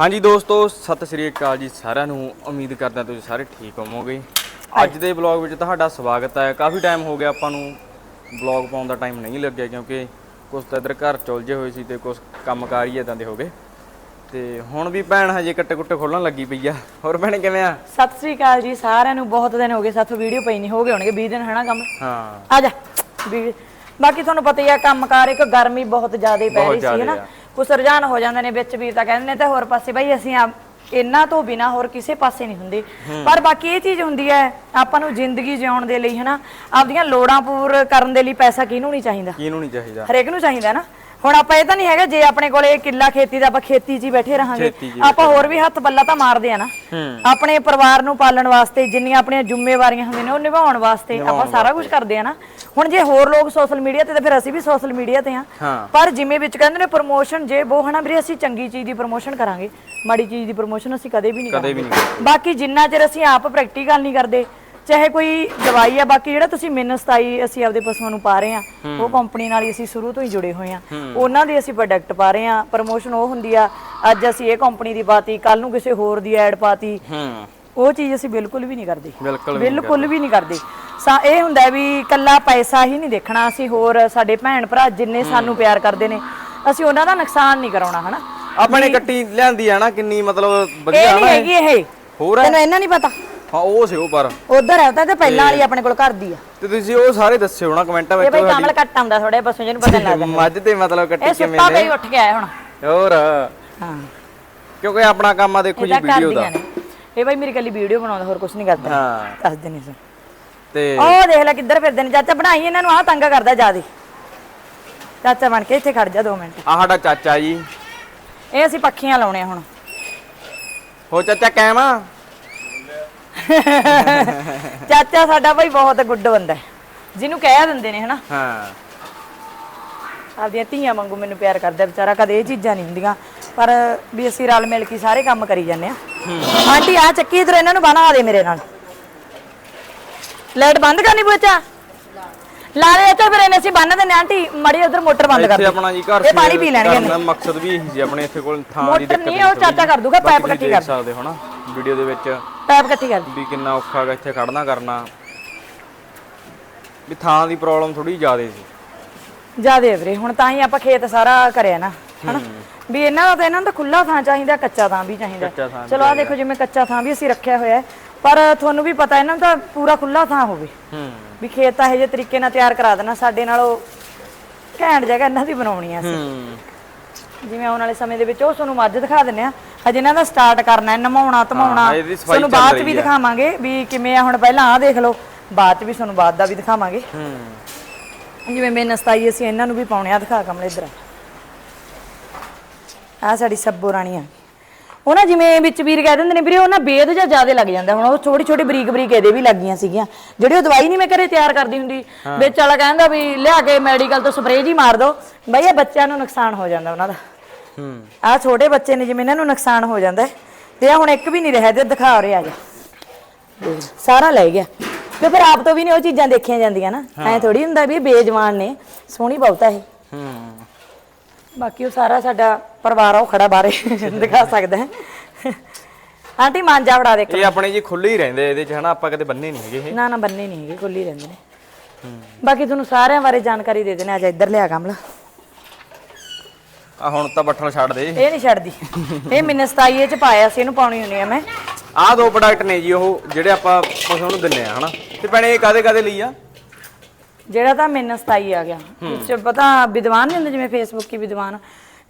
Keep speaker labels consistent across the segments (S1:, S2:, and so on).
S1: ਹਾਂਜੀ ਦੋਸਤੋ ਸਤਿ ਸ੍ਰੀ ਅਕਾਲ ਜੀ ਸਾਰਿਆਂ ਨੂੰ। ਉਮੀਦ ਕਰਦਾ ਤੁਸੀਂ ਸਾਰੇ ਠੀਕ ਹੋਵੋਗੇ। ਅੱਜ ਦੇ ਵਲੌਗ ਵਿੱਚ ਤੁਹਾਡਾ ਸਵਾਗਤ ਹੈ। ਕਾਫੀ ਟਾਈਮ ਹੋ ਗਿਆ ਆਪਾਂ ਨੂੰ ਵਲੌਗ ਪਾਉਣ ਦਾ ਟਾਈਮ ਨਹੀਂ ਲੱਗਿਆ ਕਿਉਂਕਿ ਕੁਝ ਤਾਂ ਇੱਧਰ ਘਰ ਚੁਲਝੇ ਹੋਏ ਸੀ ਤੇ ਕੁਝ ਕੰਮਕਾਰ ਹੀ ਇਦਾਂ ਦੇ ਹੋ ਗਏ। ਤੇ ਹੁਣ ਵੀ ਭੈਣ ਹਜੇ ਕੱਟੇ ਕੁੱਟੇ ਖੋਲਣ ਲੱਗੀ ਪਈ ਆ। ਹੋਰ ਭੈਣ ਕਿਵੇਂ ਆ?
S2: ਸਤਿ ਸ੍ਰੀ ਅਕਾਲ ਜੀ ਸਾਰਿਆਂ ਨੂੰ। ਬਹੁਤ ਦਿਨ ਹੋ ਗਏ ਸਾਥੋਂ ਵੀਡੀਓ ਪਈ ਨਹੀਂ ਹੋ ਗਏ ਹੋਣਗੇ 20 ਦਿਨ ਹਨਾ ਕੰਮ?
S1: ਹਾਂ।
S2: ਆ ਜਾ ਵੀ- ਬਾਕੀ ਤੁਹਾਨੂੰ ਪਤਾ ਹੀ ਆ ਕੰਮਕਾਰ ਇੱਕ ਗਰਮੀ ਬਹੁਤ ਜ਼ਿਆਦਾ ਪੈ
S1: ਬਹੁਤ
S2: ਰਹੀ ਸੀ
S1: ਜ਼ਿਆਦੇ
S2: ਹਨਾ?
S1: ਆ।
S2: ਕੁਛ ਰੁਝਾਨ ਹੋ ਜਾਂਦੇ ਨੇ ਵਿੱਚ ਵੀਰ ਤਾਂ ਕਹਿੰਦੇ ਨੇ ਤੇ ਹੋਰ ਪਾਸੇ ਬਈ ਅਸੀਂ ਆ ਇਹਨਾਂ ਤੋਂ ਬਿਨਾ ਹੋਰ ਕਿਸੇ ਪਾਸੇ ਨਹੀਂ ਹੁੰਦੇ। ਪਰ ਬਾਕੀ ਇਹ ਚੀਜ਼ ਹੁੰਦੀ ਹੈ ਆਪਾਂ ਨੂੰ ਜ਼ਿੰਦਗੀ ਜਿਉਣ ਦੇ ਲਈ ਹਨਾ ਆਪਦੀਆਂ ਲੋੜਾਂ ਪੂਰ ਕਰਨ ਦੇ ਲਈ ਪੈਸਾ ਕਿਹਨੂੰ ਨਹੀਂ ਚਾਹੀਦਾ?
S1: ਕਿਹਨੂੰ ਨਹੀਂ ਚਾਹੀਦਾ?
S2: ਹਰੇਕ ਨੂੰ ਚਾਹੀਦਾ ਨਾ। ਹੁਣ ਆਪਾਂ ਇਹ ਤਾਂ ਨਹੀਂ ਹੈਗਾ ਜੇ ਆਪਣੇ ਕੋਲੇ ਕਿੱਲਾ ਖੇਤੀ ਦਾ ਆਪਾਂ ਖੇਤੀ 'ਚ ਹੀ ਬੈਠੇ ਰਹਾਂਗੇ
S1: ਖੇਤੀ 'ਚ ਹੀ
S2: ਆਪਾਂ ਹੋਰ ਵੀ ਹੱਥ ਪੱਲਾ ਤਾਂ ਮਾਰਦੇ ਆ ਨਾ।
S1: ਹੂੰ।
S2: ਆਪਣੇ ਪਰਿਵਾਰ ਨੂੰ ਪਾਲਣ ਵਾਸਤੇ ਜਿੰਨੀਆਂ ਆਪਣੀਆਂ ਜ਼ਿੰਮੇਵਾਰੀਆਂ ਹੁੰਦੀਆਂ ਨੇ ਉਹ ਨਿਭਾਉਣ ਵਾਸਤੇ ਆਪਾਂ ਸਾਰਾ ਕੁਝ ਕਰਦੇ ਆ ਨਾ। ਹੁਣ ਜੇ ਹੋਰ ਲੋਕ ਸੋਸ਼ਲ ਮੀਡੀਆ ਤੇ ਤਾਂ ਫਿਰ ਅਸੀਂ ਵੀ ਸੋਸ਼ਲ ਮੀਡੀਆ ਤੇ ਆ।
S1: ਹਾਂ।
S2: ਪਰ ਜਿਵੇਂ ਵਿੱਚ ਕਹਿੰਦੇ ਨੇ ਪ੍ਰੋਮੋਸ਼ਨ ਜੇ ਉਹ ਹਨਾ ਵੀਰੇ ਅਸੀਂ ਚੰਗੀ ਚੀਜ਼ ਦੀ ਪ੍ਰੋਮੋਸ਼ਨ ਕਰਾਂਗੇ। ਮਾੜੀ ਚੀਜ਼ ਦੀ ਪ੍ਰੋਮੋਸ਼ਨ ਅਸੀਂ ਕਦੇ ਵੀ ਨਹੀਂ
S1: ਕਦੇ ਵੀ
S2: ਕਰਾਂਗੇ। ਬਾਕੀ ਜਿੰਨਾ ਚਿਰ ਅਸੀਂ ਆਪ ਪ੍ਰੈਕਟੀਕਲ ਨਹੀਂ ਕਰਦੇ ਚਾਹੇ ਕੋਈ ਦਵਾਈ ਆ ਬਾਕੀ ਜਿਹੜਾ ਤੁਸੀਂ ਮਿਹਨਤ ਸਤਾਈ ਅਸੀਂ ਆਪਦੇ ਪਸ਼ੂਆਂ ਨੂੰ ਪਾ ਰਹੇ ਆ ਉਹ ਕੰਪਨੀ ਨਾਲ ਹੀ ਅਸੀਂ ਸ਼ੁਰੂ ਤੋਂ ਹੀ ਜੁੜੇ ਹੋਏ ਆ। ਉਹਨਾਂ ਦੇ ਅਸੀਂ ਪ੍ਰੋਡਕਟ ਪਾ ਰਹੇ ਆ ਪ੍ਰੋਮੋਸ਼ਨ ਉਹ ਹੁੰਦੀ ਆ ਅੱਜ ਅਸੀਂ ਇਹ ਕੰਪਨੀ ਦੀ ਪਾਤੀ ਕੱਲ ਨੂੰ ਕਿਸੇ ਹੋਰ ਦੀ ਐਡ ਪਾਤੀ।
S1: ਹੂੰ।
S2: ਉਹ ਚੀਜ਼ ਅਸੀਂ ਬਿਲਕੁਲ ਵੀ ਨਹੀਂ ਕਰਦੇ।
S1: ਬਿਲਕੁਲ ਵੀ
S2: ਨਹੀਂ ਕਰਦੇ। ਸਾ ਇਹ ਹੁੰਦਾ ਵੀ ਕੱਲਾ ਪੈਸਾ ਹੀ ਨਹੀਂ ਦੇਖਣਾ ਅਸੀਂ ਹੋਰ ਸਾਡੇ ਭੈਣ ਭਰਾ ਜਿੰਨੇ ਸਾਨੂੰ ਪਿਆਰ ਕਰਦੇ ਨੇ ਅਸੀਂ ਉਹਨਾਂ ਦਾ ਨੁਕਸਾਨ ਨਹੀਂ ਕਰਾਉਣਾ ਹਨਾ?
S1: ਆਪਣੇ ਕੱਟੀ ਲਿਆਂਦੀ ਆ ਨਾ ਕਿੰਨੀ ਮਤਲਬ ਵਧੀਆ
S2: ਇਹ ਨਹੀਂ
S1: ਨਾ
S2: ਹੈਗੀ ਇਹ।
S1: ਹੋਰ ਹੈ?
S2: ਤੈਨੂੰ ਇਹਨਾਂ ਨਹੀਂ ਪਤਾ।
S1: ਹਾਂ ਉਹ ਸੀ ਉਹ ਪਰ।
S2: ਉਧਰ ਹੈ ਤਾਂ ਤੇ ਪਹਿਲਾਂ ਵਾਲੀ ਆਪਣੇ ਕੋਲ ਘਰ ਦੀ ਆ।
S1: ਤੇ ਤੁਸੀਂ ਉਹ ਸਾਰੇ ਦੱਸਿਓ ਨਾ ਕਮੈਂਟਾਂ
S2: ਇਹ
S1: ਵਿੱਚ
S2: ਬਈ ਕਮਲ ਕੱਟ ਆਉਂਦਾ ਥੋੜੇ ਬਸੋਂ ਜਿਹਨੂੰ ਪਤਾ ਲੱਗਦਾ।
S1: ਮੱਝ ਤੇ ਮਤਲਬ
S2: ਇਹ
S1: ਕੱਟੀ ਕਿਵੇਂ
S2: ਸੁੱਤਾ
S1: ਨੇ?
S2: ਪਈ ਉੱਠ ਕੇ ਆਇਆ ਹੁਣ।
S1: ਹੋਰ?
S2: ਹਾਂ।
S1: ਕਿਉਂਕਿ ਆਪਣਾ ਕੰਮ ਆ ਦੇਖੋ ਜੀ
S2: ਇਹਦਾ
S1: ਵੀਡੀਓ ਦਾ।
S2: ਕਰਦੀਆਂ ਨੇ। ਇਹ ਬਈ ਮੇਰੀ ਕੱਲੀ ਵੀਡੀਓ ਬਣਾਉਂਦਾ ਹੋਰ ਕੁਝ ਨਹੀਂ ਕਰਦਾ।
S1: ਹਾਂ।
S2: ਦੱਸ ਦਿੰਨੀ ਸੀ।
S1: ਤੇ
S2: ਉਹ ਦੇਖ ਲੈ ਕਿੱਧਰ ਫਿਰਦੇ ਨੇ। ਚਾਚਾ ਬਣਾਈ ਇਹਨਾਂ ਨੂੰ ਆਹ ਤੰਗ ਕਰਦਾ ਜਿਆਦੇ। ਚਾਚਾ ਬਣ ਕੇ ਇੱਥੇ ਖੜ ਜਾ 2 ਮਿੰਟ।
S1: ਆ ਸਾਡਾ ਚਾਚਾ ਜੀ।
S2: ਇਹ ਅਸੀਂ ਪੱਖੀਆਂ ਲਾਉਣੇ ਆ ਹੁਣ।
S1: ਹੋ ਚਾਚਾ ਆ?
S2: ਚਾਚਾ ਸਾਡਾ ਬਈ ਬਹੁਤ ਗੁੱਡ ਬੰਦਾ ਹੈ। ਜਿਹਨੂੰ ਕਹਿ ਦਿੰਦੇ ਨੇ ਹਨਾ?
S1: ਹਾਂ।
S2: ਆਪਦੀਆਂ ਧੀਆਂ ਵਾਂਗੂ ਮੈਨੂੰ ਪਿਆਰ ਕਰਦਾ ਵਿਚਾਰਾ ਕਦੇ ਇਹ ਚੀਜ਼ਾਂ ਨਹੀਂ ਹੁੰਦੀਆਂ। ਪਰ ਵੀ ਅਸੀਂ ਰਲ ਮਿਲ ਕੇ ਸਾਰੇ ਕੰਮ ਕਰੀ ਜਾਂਦੇ ਆ ਆਂਟੀ ਆ ਚੱਕੀ ਇਧਰ ਇਹਨਾਂ ਨੂੰ ਬਣਾ ਦੇ ਮੇਰੇ ਨਾਲ। ਲਾਈਟ ਬੰਦ ਕਰਨੀ ਬੋਚਾ ਲਾ ਦੇ ਇੱਥੇ ਫਿਰ ਇਹਨੇ ਅਸੀਂ ਬੰਨ ਦਿੰਦੇ ਆਂਟੀ ਮੜੀ ਉਧਰ ਮੋਟਰ ਬੰਦ ਕਰ
S1: ਇੱਥੇ
S2: ਦੇ।
S1: ਆਪਣਾ ਜੀ ਘਰ
S2: ਇਹ ਪਾਣੀ ਪੀ ਲੈਣਗੇ
S1: ਕਰਨ ਦਾ ਮਕਸਦ ਵੀ ਇਹੀ ਸੀ ਆਪਣੇ ਇੱਥੇ ਕੋਲ ਥਾਂ ਦੀ
S2: ਮੋਟਰ
S1: ਦਿੱਕਤ
S2: ਨਹੀਂ ਉਹ ਚਾਚਾ ਕਰ ਦੂਗਾ ਪਾਈਪ ਇਕੱਠੀ
S1: ਦੇਖ
S2: ਕਰ
S1: ਸਕਦੇ ਹੋ ਨਾ ਵੀਡੀਓ ਦੇ ਵਿੱਚ
S2: ਪਾਈਪ ਇਕੱਠੀ ਕਰ
S1: ਵੀ ਕਿੰਨਾ ਔਖਾ ਹੈਗਾ ਇੱਥੇ ਖੜਨਾ ਕਰਨਾ। ਵੀ ਥਾਂ ਦੀ ਪ੍ਰੋਬਲਮ ਥੋੜੀ ਜ਼ਿਆਦੇ ਸੀ।
S2: ਜਿਆਦੇ ਵੀਰੇ ਹੁਣ ਤਾਂ ਹੀ ਆਪਾਂ ਖੇਤ ਸਾਰਾ ਕਰਿਆ ਨਾ ਹਨਾ? ਵੀ ਇਹਨਾਂ ਦਾ ਤਾਂ ਇਹਨਾਂ ਦਾ ਖੁੱਲਾ ਥਾਂ ਚਾਹੀਦਾ ਕੱਚਾ ਥਾਂ ਵੀ ਚਾਹੀਦਾ।
S1: ਕੱਚਾ ਥਾਂ ਵੀ
S2: ਚਲੋ ਆ ਦੇਖੋ ਜਿਵੇਂ ਕੱਚਾ ਥਾਂ ਵੀ ਅਸੀਂ ਰੱਖਿਆ ਹੋਇਆ ਹੈ ਪਰ ਤੁਹਾਨੂੰ ਵੀ ਪਤਾ ਇਹਨਾਂ ਨੂੰ ਤਾਂ ਪੂਰਾ ਖੁੱਲਾ ਥਾਂ ਹੋਵੇ।
S1: ਹੂੰ।
S2: ਵੀ ਖੇਤ ਤਾਂ ਇਹ ਜਿਹੇ ਤਰੀਕੇ ਨਾਲ ਤਿਆਰ ਕਰਾ ਦੇਣਾ ਸਾਡੇ ਨਾਲੋਂ ਘੈਂਟ ਜਗ੍ਹਾ ਇਹਨਾਂ ਦੀ ਬਣਾਉਣੀ ਆ ਅਸੀਂ।
S1: ਹੂੰ।
S2: ਜਿਵੇਂ ਆਉਣ ਵਾਲੇ ਸਮੇਂ ਦੇ ਵਿੱਚ ਉਹ ਤੁਹਾਨੂੰ ਮੱਝ ਦਿਖਾ ਦਿੰਨੇ ਆ। ਅਜੇ ਇਹਨਾਂ ਦਾ ਸਟਾਰਟ ਕਰਨਾ ਹੈ ਨਮਾਉਣਾ ਧਮਾਉਣਾ।
S1: ਹਾਂ, ਇਹਦੀ ਸਫ਼ਾਈ
S2: ਤੁਹਾਨੂੰ
S1: ਚੱਲ
S2: ਬਾਅਦ ਚ
S1: ਰਹੀ
S2: ਵੀ। ਦਿਖਾਵਾਂਗੇ ਵੀ ਕਿਵੇਂ ਆ ਹੁਣ ਪਹਿਲਾਂ ਆ ਦੇਖ ਲਓ ਬਾਅਦ ਚ ਵੀ ਤੁਹਾਨੂੰ ਬਾਅਦ ਦਾ ਵੀ ਦਿਖਾਵਾਂਗੇ।
S1: ਹੂੰ।
S2: ਜਿਵੇਂ ਮੈਂ ਨਸਤਾਈ ਅਸੀਂ ਇਹਨਾਂ ਨੂੰ ਵੀ ਪਾਉਣੇ ਆ ਦਿਖਾ ਕਮਲੇ ਇਧਰ। ਆ ਸਾਡੀ ਸੱਬੋ ਰਾਣੀ ਆ। ਉਹ ਨਾ ਜਿਵੇਂ ਵਿੱਚ ਵੀਰ ਕਹਿ ਦਿੰਦੇ ਨੇ ਵੀਰੇ ਉਹ ਨਾ ਬੇਦ ਜਾਂ ਜ਼ਿਆਦਾ ਲੱਗ ਜਾਂਦਾ। ਹੁਣ ਉਹ ਛੋਟੀ ਛੋਟੀ ਬਰੀਕ ਬਰੀਕ ਇਹਦੇ ਵੀ ਲੱਗੀਆਂ ਸੀਗੀਆਂ। ਜਿਹੜੀ ਉਹ ਦਵਾਈ ਨਹੀਂ ਮੈਂ ਘਰੇ ਤਿਆਰ ਕਰਦੀ ਹੁੰਦੀ ਵਿੱਚ ਵਾਲਾ ਕਹਿੰਦਾ ਵੀ ਲਿਆ ਕੇ ਮੈਡੀਕਲ ਤੋਂ ਸਪਰੇਅ ਜੀ ਮਾਰ ਦੋ। ਬਈ ਇਹ ਬੱਚਿਆਂ ਨੂੰ ਨੁਕਸਾਨ ਹੋ ਜਾਂਦਾ ਉਹਨਾਂ ਦਾ।
S1: ਹੂੰ
S2: ਆ ਛੋਟੇ ਬੱਚੇ ਨੇ ਜਿਵੇਂ ਇਹਨਾਂ ਨੂੰ ਨੁਕਸਾਨ ਹੋ ਜਾਂਦਾ ਹੈ, ਤੇ ਆ ਹੁਣ ਇੱਕ ਵੀ ਨਹੀਂ ਰਿਹਾ ਤੇ ਦਿਖਾ ਰਿਹਾ ਜਾ। ਸਾਰਾ ਲੈ ਗਿਆ। ਤੇ ਫਿਰ ਆਪ ਤੋਂ ਵੀ ਨਹੀਂ ਉਹ ਚੀਜ਼ਾਂ ਦੇਖੀਆਂ ਜਾਂਦੀਆਂ ਨਾ। ਐ ਥੋੜੀ ਹੁੰਦਾ ਵੀ ਇਹ ਬੇਜਵਾਨ ਨੇ ਸੋਹਣੀ ਬਹੁਤ ਇਹ।
S1: ਹੂੰ।
S2: ਬਾਕੀ ਉਹ ਸਾਰਾ ਸਾਡਾ ਪਰਿਵਾਰ ਆ ਉਹ ਖੜਾ ਬਾਰੇ ਦਿਖਾ ਸਕਦਾ ਹੈ। ਆਂਟੀ ਮਾਂਜਾ ਫੜਾ ਦੇ ਇੱਕ।
S1: ਇਹ ਆਪਣੇ ਜੀ ਖੁੱਲੇ ਹੀ ਰਹਿੰਦੇ ਇਹਦੇ ਚ ਹਨਾ ਆਪਾਂ ਕਦੇ ਬੰਨੇ ਨਹੀਂ ਹੈਗੇ ਇਹ।
S2: ਨਾ ਨਾ ਬੰਨੇ ਨਹੀਂ ਹੈਗੇ ਖੁੱਲੀ ਰਹਿੰਦੇ ਨੇ। ਬਾਕੀ ਤੁਹਾਨੂੰ ਸਾਰਿਆਂ ਬਾਰੇ ਜਾਣਕਾਰੀ ਦੇ ਦੇਣੇ ਆ ਜਾ ਇੱਧਰ ਲਿਆ ਕਮਲਾ
S1: ਆ ਹੁਣ ਤਾਂ ਬੱਠਲ ਛੱਡ ਦੇ।
S2: ਇਹ ਨਹੀਂ ਛੱਡਦੀ। ਇਹ ਮੈਨੇ 27 ਚ ਪਾਇਆ ਸੀ ਇਹਨੂੰ ਪਾਉਣੀ ਹੁੰਦੀ ਆ ਮੈਂ।
S1: ਆਹ ਦੋ ਪ੍ਰੋਡਕਟ ਨੇ ਜੀ ਉਹ ਜਿਹੜੇ ਆਪਾਂ ਪਸ਼ੂ ਨੂੰ ਦਿੰਨੇ ਆ ਹਨਾ? ਤੇ ਭੈਣੇ ਇਹ ਕਾਦੇ ਕਾਦੇ ਲਈ ਆ?
S2: ਜਿਹੜਾ ਤਾਂ ਮੈਨੇ 27 ਆ ਗਿਆ। ਵਿੱਚ ਪਤਾ ਵਿਦਵਾਨ ਨਹੀਂ ਹੁੰਦੇ ਜਿਵੇਂ ਫੇਸਬੁੱਕ ਕੀ ਵਿਦਵਾਨ।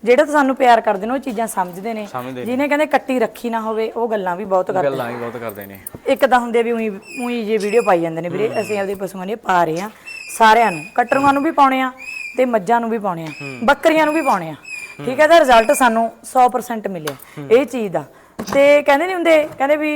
S2: ਜਿਹੜੇ ਤਾਂ ਸਾਨੂੰ ਪਿਆਰ ਕਰਦੇ ਨੇ ਉਹ ਚੀਜ਼ਾਂ ਸਮਝਦੇ ਨੇ।
S1: ਸਮਝਦੇ ਨੇ।
S2: ਜਿਹਨੇ ਕਹਿੰਦੇ ਕੱਟੀ ਰੱਖੀ ਨਾ ਹੋਵੇ ਉਹ ਗੱਲਾਂ ਵੀ ਬਹੁਤ ਕਰਦੇ
S1: ਗੱਲਾਂ ਹੀ ਬਹੁਤ ਕਰਦੇ ਨੇ।
S2: ਇੱਕ ਤਾਂ ਹੁੰਦੇ ਵੀ ਉਹੀ ਉਹੀ ਜੇ ਵੀਡੀਓ ਪਾਈ ਜਾਂਦੇ ਨੇ ਵੀਰੇ ਅਸੀਂ ਆਪਦੇ ਪਸ਼ੂਆਂ ਦੀ ਪਾ ਰਹੇ ਆ ਸਾਰਿਆਂ ਨੂੰ। ਕਟਰੂਆਂ ਨੂੰ ਵੀ ਪਾਉਣੇ ਆ ਤੇ ਮੱਝਾਂ ਨੂੰ ਵੀ ਪਾਉਣੇ ਆ ਬੱਕਰੀਆਂ ਨੂੰ ਵੀ ਪਾਉਣੇ ਆ। ਠੀਕ ਹੈ ਦਾ ਰਿਜ਼ਲਟ ਸਾਨੂੰ 100% ਮਿਲਿਆ ਇਹ ਚੀਜ਼ ਦਾ। ਤੇ ਕਹਿੰਦੇ ਨਹੀਂ ਹੁੰਦੇ ਕਹਿੰਦੇ ਵੀ